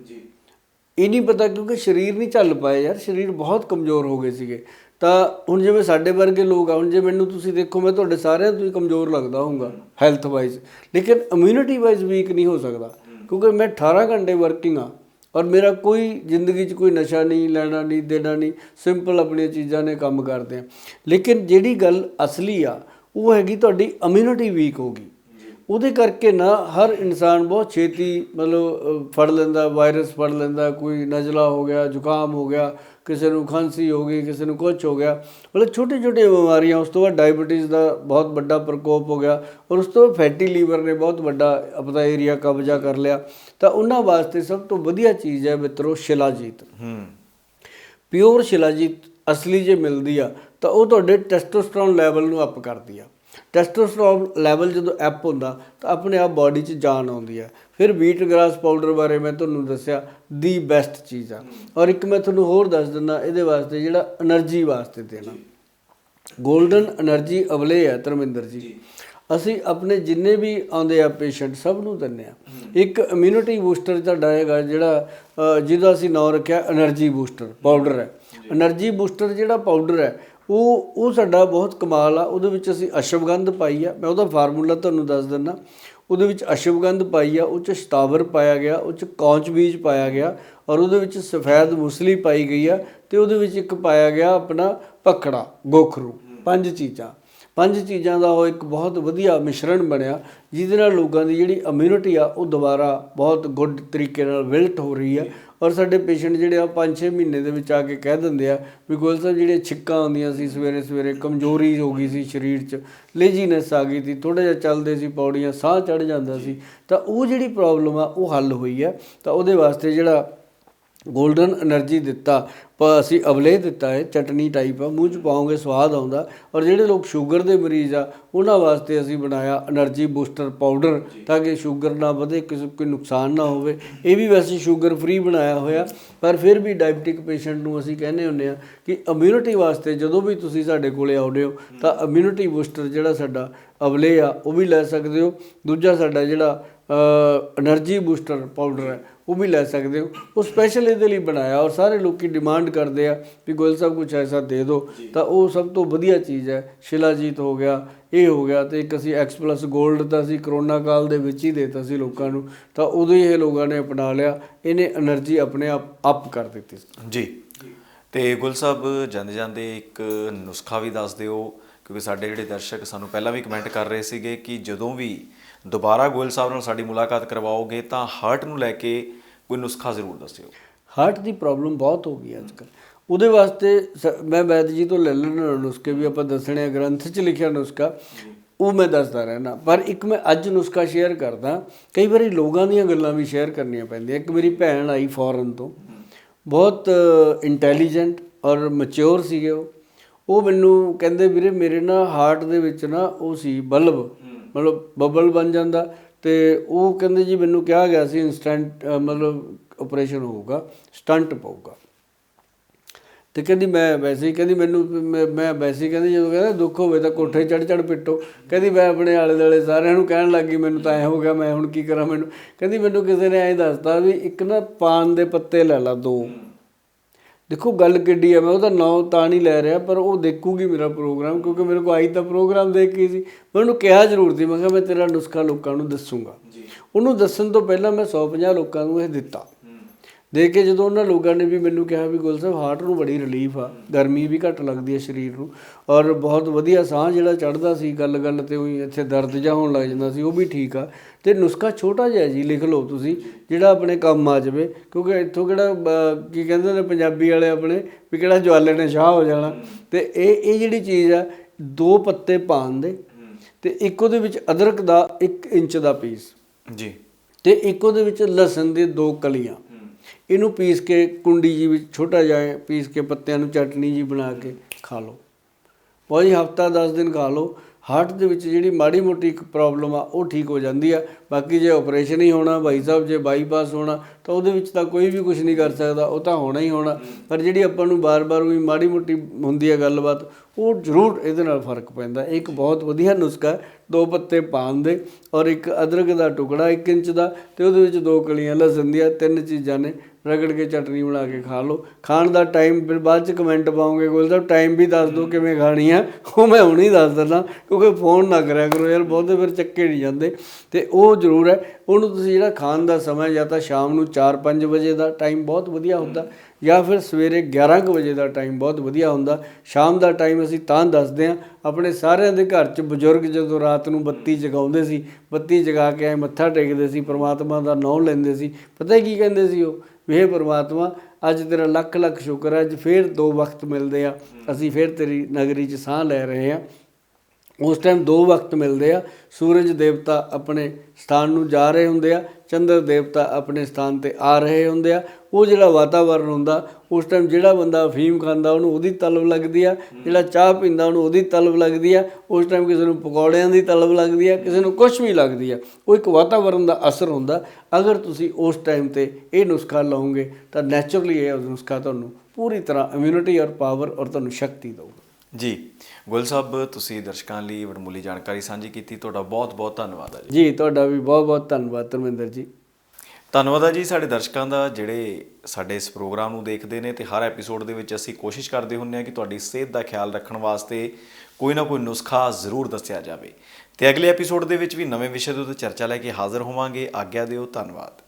ਇਹ ਨਹੀਂ ਪਤਾ ਕਿਉਂਕਿ ਸਰੀਰ ਨਹੀਂ ਚੱਲ ਪਾਏ ਯਾਰ ਸਰੀਰ ਬਹੁਤ ਕਮਜ਼ੋਰ ਹੋ ਗਏ ਸੀਗੇ। ਤਾਂ ਹੁਣ ਜਿਵੇਂ ਸਾਡੇ ਵਰਗੇ ਲੋਕ ਆ ਹੁਣ ਜੇ ਮੈਨੂੰ ਤੁਸੀਂ ਦੇਖੋ ਮੈਂ ਤੁਹਾਡੇ ਸਾਰਿਆਂ ਤੋਂ ਹੀ ਕਮਜ਼ੋਰ ਲੱਗਦਾ ਹੋਊਗਾ ਹੈਲਥ ਵਾਈਜ਼ ਲੇਕਿਨ ਇਮਿਊਨਿਟੀ ਵਾਈਜ਼ ਵੀਕ ਨਹੀਂ ਹੋ ਸਕਦਾ। ਕਿਉਂਕਿ ਮੈਂ 18 ਘੰਟੇ ਵਰਕਿੰਗ ਆ। ਔਰ ਮੇਰਾ ਕੋਈ ਜ਼ਿੰਦਗੀ 'ਚ ਕੋਈ ਨਸ਼ਾ ਨਹੀਂ, ਲੈਣਾ ਨਹੀਂ, ਦੇਣਾ ਨਹੀਂ ਸਿੰਪਲ ਆਪਣੀਆਂ ਚੀਜ਼ਾਂ ਨੇ ਕੰਮ ਕਰਦੇ ਆ। ਲੇਕਿਨ ਜਿਹੜੀ ਗੱਲ ਅਸਲੀ ਆ, ਉਹ ਹੈਗੀ ਤੁਹਾਡੀ ਇਮਿਊਨਿਟੀ ਵੀਕ ਹੋ ਗਈ। ਉਹਦੇ ਕਰਕੇ ਨਾ ਹਰ ਇਨਸਾਨ ਬਹੁਤ ਛੇਤੀ ਮਤਲਬ ਫੜ ਲੈਂਦਾ ਵਾਇਰਸ ਫੜ ਲੈਂਦਾ, ਕੋਈ ਨਜ਼ਲਾ ਹੋ ਗਿਆ, ਜ਼ੁਕਾਮ ਹੋ ਗਿਆ ਕਿਸੇ ਨੂੰ ਖਾਂਸੀ ਹੋ ਗਈ ਕਿਸੇ ਨੂੰ ਕੁਝ ਹੋ ਗਿਆ ਮਤਲਬ ਛੋਟੀ ਛੋਟੀਆਂ ਬਿਮਾਰੀਆਂ ਉਸ ਤੋਂ ਬਾਅਦ ਡਾਇਬੀਟੀਜ਼ ਦਾ ਬਹੁਤ ਵੱਡਾ ਪ੍ਰਕੋਪ ਹੋ ਗਿਆ ਔਰ ਉਸ ਤੋਂ ਫੈਟੀ ਲੀਵਰ ਨੇ ਬਹੁਤ ਵੱਡਾ ਆਪਣਾ ਏਰੀਆ ਕਬਜ਼ਾ ਕਰ ਲਿਆ। ਤਾਂ ਉਹਨਾਂ ਵਾਸਤੇ ਸਭ ਤੋਂ ਵਧੀਆ ਚੀਜ਼ ਹੈ ਮਿੱਤਰੋ ਸ਼ਿਲਾਜੀਤ। ਹੂੰ। ਪਿਓਰ ਸ਼ਿਲਾਜੀਤ ਅਸਲੀ ਜੇ ਮਿਲਦੀ ਆ ਤਾਂ ਉਹ ਤੁਹਾਡੇ ਟੈਸਟੋਸਟੇਰੋਨ ਲੈਵਲ ਨੂੰ ਅਪ ਕਰਦੀ ਆ। ਟੈਸਟੋਸਟੇਰੋਨ ਲੈਵਲ ਜਦੋਂ ਅਪ ਹੁੰਦਾ ਤਾਂ ਆਪਣੇ ਆਪ ਬਾਡੀ 'ਚ ਜਾਨ ਆਉਂਦੀ ਆ। ਫਿਰ ਵੀਟ ਗ੍ਰਾਸ ਪਾਊਡਰ ਬਾਰੇ ਮੈਂ ਤੁਹਾਨੂੰ ਦੱਸਿਆ ਦੀ ਬੈਸਟ ਚੀਜ਼ ਆ। ਔਰ ਇੱਕ ਮੈਂ ਤੁਹਾਨੂੰ ਹੋਰ ਦੱਸ ਦਿੰਦਾ ਇਹਦੇ ਵਾਸਤੇ ਜਿਹੜਾ એનર્ਜੀ ਵਾਸਤੇ ਦੇਣਾ ਗੋਲਡਨ એનર્ਜੀ ਅਵਲੇ ਹੈ ਧਰਮਿੰਦਰ ਜੀ। ਅਸੀਂ ਆਪਣੇ ਜਿੰਨੇ ਵੀ ਆਉਂਦੇ ਆ ਪੇਸ਼ੈਂਟ ਸਭ ਨੂੰ ਦਿੰਨੇ ਆ। ਇੱਕ ਇਮਿਊਨਿਟੀ ਬੂਸਟਰ ਤੁਹਾਡਾ ਹੈਗਾ ਜਿਹੜਾ ਜਿਹਦਾ ਅਸੀਂ ਨਾਮ ਰੱਖਿਆ એનર્ਜੀ ਬੂਸਟਰ ਪਾਊਡਰ ਹੈ। એનર્ਜੀ ਬੂਸਟਰ ਜਿਹੜਾ ਪਾਊਡਰ ਹੈ ਉਹ ਉਹ ਸਾਡਾ ਬਹੁਤ ਕਮਾਲ ਆ, ਉਹਦੇ ਵਿੱਚ ਅਸੀਂ ਅਸ਼ਵਗੰਧ ਪਾਈ ਆ। ਮੈਂ ਉਹਦਾ ਫਾਰਮੂਲਾ ਤੁਹਾਨੂੰ ਦੱਸ ਦਿੰਦਾ। ਉਹਦੇ ਵਿੱਚ ਅਸ਼ਵਗੰਧ ਪਾਈ ਆ, ਉਹ ਚ ਸ਼ਤਾਵਰ ਪਾਇਆ ਗਿਆ, ਉਹ ਚ ਕੌਂਚ ਬੀਜ ਪਾਇਆ ਗਿਆ ਔਰ ਉਹਦੇ ਵਿੱਚ ਸਫੈਦ ਮੁਸਲੀ ਪਾਈ ਗਈ ਆ ਤੇ ਉਹਦੇ ਵਿੱਚ ਇੱਕ ਪਾਇਆ ਗਿਆ ਆਪਣਾ ਪਕੜਾ ਗੋਖਰੂ, ਪੰਜ ਚੀਜ਼ਾਂ। ਪੰਜ ਚੀਜ਼ਾਂ ਦਾ ਉਹ ਇੱਕ ਬਹੁਤ ਵਧੀਆ ਮਿਸ਼ਰਣ ਬਣਿਆ, ਜਿਹਦੇ ਨਾਲ ਲੋਕਾਂ ਦੀ ਜਿਹੜੀ ਇਮਿਊਨਿਟੀ ਆ, ਉਹ ਦੁਬਾਰਾ ਬਹੁਤ ਗੁੱਡ ਤਰੀਕੇ ਨਾਲ ਬਿਲਟ ਹੋ ਰਹੀ ਹੈ ਔਰ ਸਾਡੇ ਪੇਸ਼ੈਂਟ ਜਿਹੜੇ ਆ 5-6 ਮਹੀਨੇ ਦੇ ਵਿੱਚ ਆ ਕੇ ਕਹਿ ਦਿੰਦੇ ਆ ਵੀ ਗੋਇਲ ਸਾਹਿਬ ਜਿਹੜੀਆਂ ਛਿੱਕਾਂ ਆਉਂਦੀਆਂ ਸੀ ਸਵੇਰੇ ਸਵੇਰੇ, ਕਮਜ਼ੋਰੀ ਹੋ ਗਈ ਸੀ ਸਰੀਰ 'ਚ ਲੇਜੀਨੈਸ ਆ ਗਈ ਸੀ ਥੋੜਾ ਜਿਹਾ ਚੱਲਦੇ ਸੀ ਪੌੜੀਆਂ, ਸਾਹ ਚੜ ਜਾਂਦਾ ਸੀ, ਤਾਂ ਉਹ ਜਿਹੜੀ ਪ੍ਰੋਬਲਮ ਆ ਉਹ ਹੱਲ ਹੋਈ ਆ, ਤਾਂ ਉਹਦੇ ਵਾਸਤੇ ਜਿਹੜਾ ਗੋਲਡਨ એનર્ਜੀ ਦਿੱਤਾ ਪਰ ਅਸੀਂ ਅਵਲੇ ਦਿੱਤਾ ਹੈ ਚਟਨੀ ਟਾਈਪ ਆ, ਮੂੰਹ 'ਚ ਪਾਓਗੇ ਸਵਾਦ ਆਉਂਦਾ। ਔਰ ਜਿਹੜੇ ਲੋਕ ਸ਼ੂਗਰ ਦੇ ਮਰੀਜ਼ ਆ, ਉਹਨਾਂ ਵਾਸਤੇ ਅਸੀਂ ਬਣਾਇਆ એનર્ਜੀ ਬੂਸਟਰ ਪਾਊਡਰ ਤਾਂ ਕਿ ਸ਼ੂਗਰ ਨਾ ਵਧੇ, ਕਿਸੇ, ਕੋਈ ਨੁਕਸਾਨ ਨਾ ਹੋਵੇ। ਇਹ ਵੀ ਵੈਸੇ ਸ਼ੂਗਰ ਫ੍ਰੀ ਬਣਾਇਆ ਹੋਇਆ, ਪਰ ਫਿਰ ਵੀ ਡਾਇਬਟਿਕ ਪੇਸ਼ੈਂਟ ਨੂੰ ਅਸੀਂ ਕਹਿੰਦੇ ਹੁੰਨੇ ਆ ਕਿ ਇਮਿਊਨਿਟੀ ਵਾਸਤੇ ਜਦੋਂ ਵੀ ਤੁਸੀਂ ਸਾਡੇ ਕੋਲੇ ਆਉਂਦੇ ਹੋ, ਤਾਂ ਇਮਿਊਨਿਟੀ ਬੂਸਟਰ ਜਿਹੜਾ ਸਾਡਾ ਅਵਲੇ ਆ, ਉਹ ਵੀ ਲੈ ਸਕਦੇ ਹੋ। ਦੂਜਾ ਸਾਡਾ ਜਿਹੜਾ એનર્ਜੀ ਬੂਸਟਰ ਪਾਊਡਰ ਹੈ ਉਹ ਵੀ ਲੈ ਸਕਦੇ ਹੋ। ਉਹ ਸਪੈਸ਼ਲ ਇਹਦੇ ਲਈ ਬਣਾਇਆ। ਔਰ ਸਾਰੇ ਲੋਕੀ ਡਿਮਾਂਡ ਕਰਦੇ ਆ ਵੀ ਗੋਇਲ ਸਾਹਿਬ ਕੁਝ ਐਸਾ ਦੇ ਦਿਓ ਤਾਂ ਉਹ ਸਭ ਤੋਂ ਵਧੀਆ ਚੀਜ਼ ਹੈ। ਸ਼ਿਲਾਜੀਤ ਹੋ ਗਿਆ ਇਹ ਹੋ ਗਿਆ ਤੇ ਇੱਕ ਅਸੀਂ X+ 골ਡ ਤਾਂ ਅਸੀਂ ਕਰੋਨਾ ਕਾਲ ਦੇ ਵਿੱਚ ਹੀ ਦੇਤਾ ਸੀ ਲੋਕਾਂ ਨੂੰ। ਤਾਂ ਉਦੋਂ ਹੀ ਇਹ ਲੋਕਾਂ ਨੇ ਅਪਣਾ ਲਿਆ। ਇਹਨੇ એનર્ਜੀ ਆਪਣੇ ਆਪ ਅਪ ਕਰ ਦਿੱਤੀ। ਜੀ। ਤੇ ਗੁਲ ਸਾਹਿਬ ਜਾਂਦੇ ਜਾਂਦੇ ਇੱਕ ਨੁਸਖਾ ਵੀ ਦੱਸ ਦਿਓ। ਕਿਉਂਕਿ ਸਾਡੇ ਜਿਹੜੇ ਦਰਸ਼ਕ ਸਾਨੂੰ ਪਹਿਲਾਂ ਵੀ ਕਮੈਂਟ ਕਰ ਰਹੇ ਸੀਗੇ ਕਿ ਜਦੋਂ ਵੀ ਦੁਬਾਰਾ ਗੋਇਲ ਸਾਹਿਬ ਨਾਲ ਸਾਡੀ ਮੁਲਾਕਾਤ ਕਰਵਾਓਗੇ ਤਾਂ ਹਾਰਟ ਨੂੰ ਲੈ ਕੇ ਕੋਈ ਨੁਸਖਾ ਜ਼ਰੂਰ ਦੱਸਿਓ। ਹਾਰਟ ਦੀ ਪ੍ਰੋਬਲਮ ਬਹੁਤ ਹੋ ਗਈ ਅੱਜ ਕੱਲ੍ਹ ਉਹਦੇ ਵਾਸਤੇ ਸ- ਮੈਂ ਵੈਦ ਜੀ ਤੋਂ ਲੈ ਲੈਣਾ ਨੁਸਖੇ ਵੀ ਆਪਾਂ ਦੱਸਣੇ ਗ੍ਰੰਥ 'ਚ ਲਿਖਿਆ ਨੁਸਖਾ, ਉਹ ਮੈਂ ਦੱਸਦਾ ਰਹਿਣਾ ਪਰ ਇੱਕ ਮੈਂ ਅੱਜ ਨੁਸਖਾ ਸ਼ੇਅਰ ਕਰਦਾ ਕਈ ਵਾਰੀ ਲੋਕਾਂ ਦੀਆਂ ਗੱਲਾਂ ਵੀ ਸ਼ੇਅਰ ਕਰਨੀਆਂ ਪੈਂਦੀਆਂ। ਇੱਕ ਮੇਰੀ ਭੈਣ ਆਈ ਫੋਰਨ ਤੋਂ। ਬਹੁਤ ਇੰਟੈਲੀਜੈਂਟ ਔਰ ਮੈਚੁਰ ਸੀਗੇ ਉਹ। ਉਹ ਮੈਨੂੰ ਕਹਿੰਦੇ ਵੀਰੇ ਮੇਰੇ ਨਾ ਹਾਰਟ ਦੇ ਵਿੱਚ ਨਾ ਉਹ ਸੀ ਬਲਬ। ਮਤਲਬ ਬਬਲ ਬਣ ਜਾਂਦਾ ਤੇ ਉਹ ਕਹਿੰਦੇ ਜੀ ਮੈਨੂੰ ਕਿਹਾ ਗਿਆ ਸੀ ਇਨਸਟੈਂਟ ਮਤਲਬ ਆਪਰੇਸ਼ਨ ਹੋਊਗਾ ਸਟੰਟ ਪਊਗਾ। ਤੇ ਕਹਿੰਦੀ ਮੈਂ ਵੈਸੇ ਹੀ ਕਹਿੰਦੀ ਮੈਨੂੰ, ਮੈਂ- ਵੈਸੇ ਹੀ ਕਹਿੰਦੀ ਜਦੋਂ ਕਹਿੰਦਾ ਦੁੱਖ ਹੋਵੇ ਤਾਂ ਕੋਠੇ ਚੜ ਚੜ ਪਿੱਟੋ। ਕਹਿੰਦੀ ਮੈਂ ਆਪਣੇ ਆਲੇ ਦੁਆਲੇ ਸਾਰਿਆਂ ਨੂੰ ਕਹਿਣ ਲੱਗੀ ਮੈਨੂੰ ਤਾਂ ਐ ਹੋ ਗਿਆ, ਮੈਂ ਹੁਣ ਕੀ ਕਰਾਂ ਮੈਨੂੰ। ਕਹਿੰਦੀ ਮੈਨੂੰ ਕਿਸੇ ਨੇ ਐਂ ਦੱਸਤਾ ਵੀ ਇੱਕ ਨਾ ਪਾਨ ਦੇ ਪੱਤੇ ਲੈ ਲਾ ਦੋ। ਦੇਖੋ ਗੱਲ ਕਿੱਡੀ ਆ ਮੈਂ ਉਹਦਾ ਨਾਂ ਤਾਂ ਨਹੀਂ ਲੈ ਰਿਹਾ ਪਰ ਉਹ ਦੇਖੂਗੀ ਮੇਰਾ ਪ੍ਰੋਗਰਾਮ ਕਿਉਂਕਿ ਮੇਰੇ ਕੋਲ ਆਈ ਤਾਂ ਪ੍ਰੋਗਰਾਮ ਦੇਖ ਕੇ ਸੀ। ਮੈਂ ਉਹਨੂੰ ਕਿਹਾ ਜ਼ਰੂਰ ਸੀ ਮੈਂ ਕਿਹਾ ਮੈਂ ਤੇਰਾ ਨੁਸਖਾ ਲੋਕਾਂ ਨੂੰ ਦੱਸੂਗਾ। ਉਹਨੂੰ ਦੱਸਣ ਤੋਂ ਪਹਿਲਾਂ ਮੈਂ 150 ਲੋਕਾਂ ਨੂੰ ਇਹ ਦਿੱਤਾ। ਦੇ ਕੇ ਜਦੋਂ ਉਹਨਾਂ ਲੋਕਾਂ ਨੇ ਵੀ ਮੈਨੂੰ ਕਿਹਾ ਵੀ ਗੁਲ ਸਾਹਿਬ ਹਾਰਟ ਨੂੰ ਬੜੀ ਰਿਲੀਫ ਆ ਗਰਮੀ ਵੀ ਘੱਟ ਲੱਗਦੀ ਹੈ ਸਰੀਰ ਨੂੰ ਔਰ ਬਹੁਤ ਵਧੀਆ ਸਾਹ ਜਿਹੜਾ ਚੜਦਾ ਸੀ ਗੱਲ ਗੱਲ ਤੇ ਉਹੀ ਇੱਥੇ ਦਰਦ ਜਿਹਾ ਹੋਣ ਲੱਗ ਜਾਂਦਾ ਸੀ ਉਹ ਵੀ ਠੀਕ ਆ। ਤੇ ਨੁਸਖਾ ਛੋਟਾ ਜਿਹਾ ਜੀ ਲਿਖ ਲਓ ਤੁਸੀਂ ਜਿਹੜਾ ਆਪਣੇ ਕੰਮ ਆ ਜਾਵੇ ਕਿਉਂਕਿ ਇੱਥੋਂ ਕਿਹੜਾ ਕੀ ਕਹਿੰਦੇ ਨੇ ਪੰਜਾਬੀ ਵਾਲੇ ਆਪਣੇ ਵੀ ਕਿਹੜਾ ਜਵਾਲੇ ਨੇ ਸ਼ਾਹ ਹੋ ਜਾਣਾ। ਤੇ ਇਹ ਇਹ ਜਿਹੜੀ ਚੀਜ਼ ਆ ਦੋ ਪੱਤੇ ਪਾਣ ਦੇ ਤੇ ਇੱਕ ਉਹਦੇ ਵਿੱਚ ਅਦਰਕ ਦਾ 1 ਇੰਚ ਦਾ ਪੀਸ। ਜੀ। ਤੇ ਇੱਕ ਉਹਦੇ ਵਿੱਚ ਲਸਣ ਦੇ ਦੋ ਕਲੀਆਂ। ਇਹਨੂੰ ਪੀਸ ਕੇ ਕੁੰਡੀ ਜੀ ਵਿੱਚ ਛੋਟਾ ਜਿਹਾ ਪੀਸ ਕੇ ਪੱਤਿਆਂ ਨੂੰ ਚਟਨੀ ਜੀ ਬਣਾ ਕੇ ਖਾ ਲਓ। ਬਹੁਤ ਹੀ ਹਫਤਾ 10 ਦਿਨ ਖਾ ਲਓ। ਹਾਰਟ ਦੇ ਵਿੱਚ ਜਿਹੜੀ ਮਾੜੀ ਮੋਟੀ ਇੱਕ ਪ੍ਰੋਬਲਮ ਆ ਉਹ ਠੀਕ ਹੋ ਜਾਂਦੀ ਆ। ਬਾਕੀ ਜੇ ਆਪਰੇਸ਼ਨ ਹੀ ਹੋਣਾ, ਭਾਈ ਸਾਹਿਬ ਜੇ ਬਾਈਪਾਸ ਹੋਣਾ, ਤਾਂ ਉਹਦੇ ਵਿੱਚ ਤਾਂ ਕੋਈ ਵੀ ਕੁਝ ਨਹੀਂ ਕਰ ਸਕਦਾ, ਉਹ ਤਾਂ ਹੋਣਾ ਹੀ ਹੋਣਾ। ਪਰ ਜਿਹੜੀ ਆਪਾਂ ਨੂੰ ਬਾਰ-ਬਾਰ ਵੀ ਮਾੜੀ ਮੋਟੀ ਹੁੰਦੀ ਹੈ ਗੱਲਬਾਤ, ਉਹ ਜ਼ਰੂਰ ਇਹਦੇ ਨਾਲ ਫ਼ਰਕ ਪੈਂਦਾ। ਇੱਕ ਬਹੁਤ ਵਧੀਆ ਨੁਸਖਾ, ਦੋ ਪੱਤੇ ਪਾਨ ਦੇ ਔਰ ਇੱਕ ਅਦਰਕ ਦਾ ਟੁਕੜਾ 1 ਇੰਚ ਦਾ ਤੇ ਉਹਦੇ ਵਿੱਚ ਦੋ ਕਲੀਆਂ ਲਸਣ ਦੀਆਂ ਤਿੰਨ ਚੀਜ਼ਾਂ ਨੇ, ਰਗੜ ਕੇ ਚਟਨੀ ਬਣਾ ਕੇ ਖਾ ਲਓ। ਖਾਣ ਦਾ ਟਾਈਮ ਫਿਰ ਬਾਅਦ ਚ ਕਮੈਂਟ ਪਾਉਂਗੇ ਗੋਲ ਸਾਹਿਬ ਟਾਈਮ ਵੀ ਦੱਸ ਦਿਓ ਕਿਵੇਂ ਖਾਣੀ ਆ। ਉਹ ਮੈਂ ਹੁਣੇ ਦੱਸ ਦਿੰਦਾ, ਕਿਉਂਕਿ ਫੋਨ ਨਾ ਕਰਿਆ ਕਰੋ ਯਾਰ, ਬਹੁਤੇ ਫਿਰ ਚੱਕੇ ਨਹੀਂ ਜਾਂਦੇ। ਤੇ ਉਹ ਉਹ ਜ਼ਰੂਰ ਹੈ। ਉਹਨੂੰ ਤੁਸੀਂ ਜਿਹੜਾ ਖਾਣ ਦਾ ਸਮਾਂ ਜਾਂ ਤਾਂ ਸ਼ਾਮ ਨੂੰ 4-5 ਵਜੇ ਦਾ ਟਾਈਮ ਬਹੁਤ ਵਧੀਆ ਹੁੰਦਾ, ਜਾਂ ਫਿਰ ਸਵੇਰੇ 11 ਕੁ ਵਜੇ ਦਾ ਟਾਈਮ ਬਹੁਤ ਵਧੀਆ ਹੁੰਦਾ। ਸ਼ਾਮ ਦਾ ਟਾਈਮ ਅਸੀਂ ਤਾਂ ਦੱਸਦੇ ਹਾਂ, ਆਪਣੇ ਸਾਰਿਆਂ ਦੇ ਘਰ 'ਚ ਬਜ਼ੁਰਗ ਜਦੋਂ ਰਾਤ ਨੂੰ ਬੱਤੀ ਜਗਾਉਂਦੇ ਸੀ, ਬੱਤੀ ਜਗਾ ਕੇ ਐ ਮੱਥਾ ਟੇਕਦੇ ਸੀ, ਪ੍ਰਮਾਤਮਾ ਦਾ ਨਾਮ ਲੈਂਦੇ ਸੀ, ਪਤਾ ਕੀ ਕਹਿੰਦੇ ਸੀ ਉਹ? ਵੀ ਹੇ ਪ੍ਰਮਾਤਮਾ, ਅੱਜ ਤੇਰਾ ਲੱਖ ਲੱਖ ਸ਼ੁਕਰ ਹੈ, ਅੱਜ ਫੇਰ ਦੋ ਵਕਤ ਮਿਲਦੇ ਆ, ਅਸੀਂ ਫੇਰ ਤੇਰੀ ਨਗਰੀ 'ਚ ਸਾਹ ਲੈ ਰਹੇ ਆ ਉਸ ਟਾਈਮ ਦੋ ਵਕਤ ਮਿਲਦੇ ਆ। ਸੂਰਜ ਦੇਵਤਾ ਆਪਣੇ ਸਥਾਨ ਨੂੰ ਜਾ ਰਹੇ ਹੁੰਦੇ ਆ। ਚੰਦਰ ਦੇਵਤਾ ਆਪਣੇ ਸਥਾਨ ਤੇ ਆ ਰਹੇ ਹੁੰਦੇ ਆ। ਉਹ ਜਿਹੜਾ ਵਾਤਾਵਰਣ ਹੁੰਦਾ, ਉਸ ਟਾਈਮ ਜਿਹੜਾ ਬੰਦਾ ਅਫੀਮ ਖਾਂਦਾ, ਉਹਨੂੰ ਉਹਦੀ ਤਲਬ ਲੱਗਦੀ ਆ। ਜਿਹੜਾ ਚਾਹ ਪੀਂਦਾ, ਉਹਨੂੰ ਉਹਦੀ ਤਲਬ ਲੱਗਦੀ ਆ। ਉਸ ਟਾਈਮ ਕਿਸੇ ਨੂੰ ਪਕੌੜਿਆਂ ਦੀ ਤਲਬ ਲੱਗਦੀ ਆ, ਕਿਸੇ ਨੂੰ ਕੁਝ ਵੀ ਲੱਗਦੀ ਆ। ਉਹ ਇੱਕ ਵਾਤਾਵਰਣ ਦਾ ਅਸਰ ਹੁੰਦਾ। ਅਗਰ ਤੁਸੀਂ ਉਸ ਟਾਈਮ ਤੇ ਇਹ ਨੁਸਖਾ ਲਾਓਗੇ, ਤਾਂ ਨੈਚੁਰਲੀ ਇਹ ਨੁਸਖਾ ਤੁਹਾਨੂੰ ਪੂਰੀ ਤਰ੍ਹਾਂ ਇਮਿਊਨਿਟੀ ਔਰ ਪਾਵਰ ਔਰ ਤੁਹਾਨੂੰ ਸ਼ਕਤੀ ਦਊਗਾ। ਜੀ। ਗੁਲ ਸਾਹਿਬ ਤੁਸੀਂ ਦਰਸ਼ਕਾਂ ਲਈ ਵਡਮੁੱਲੀ ਜਾਣਕਾਰੀ ਸਾਂਝੀ ਕੀਤੀ ਤੁਹਾਡਾ ਬਹੁਤ-ਬਹੁਤ ਧੰਨਵਾਦ ਹੈ ਜੀ। ਜੀ ਤੁਹਾਡਾ ਵੀ ਬਹੁਤ ਬਹੁਤ ਧੰਨਵਾਦ ਧਰਮਿੰਦਰ ਜੀ। ਧੰਨਵਾਦ ਹੈ ਜੀ ਸਾਡੇ ਦਰਸ਼ਕਾਂ ਦਾ ਜਿਹੜੇ ਸਾਡੇ ਇਸ ਪ੍ਰੋਗਰਾਮ ਨੂੰ ਦੇਖਦੇ ਨੇ ਤੇ ਹਰ ਐਪੀਸੋਡ ਦੇ ਵਿੱਚ ਅਸੀਂ ਕੋਸ਼ਿਸ਼ ਕਰਦੇ ਹੁੰਨੇ ਆ ਕਿ ਤੁਹਾਡੀ ਸਿਹਤ ਦਾ ਖਿਆਲ ਰੱਖਣ ਵਾਸਤੇ ਕੋਈ ਨਾ ਕੋਈ ਨੁਸਖਾ ਜ਼ਰੂਰ ਦੱਸਿਆ ਜਾਵੇ। ਤੇ ਅਗਲੇ ਐਪੀਸੋਡ ਦੇ ਵਿੱਚ ਵੀ ਨਵੇਂ ਵਿਸ਼ੇ ਦੇ ਉੱਤੇ ਚਰਚਾ ਲੈ ਕੇ ਹਾਜ਼ਰ ਹੋਵਾਂਗੇ। ਆਗਿਆ ਦਿਓ ਧੰਨਵਾਦ।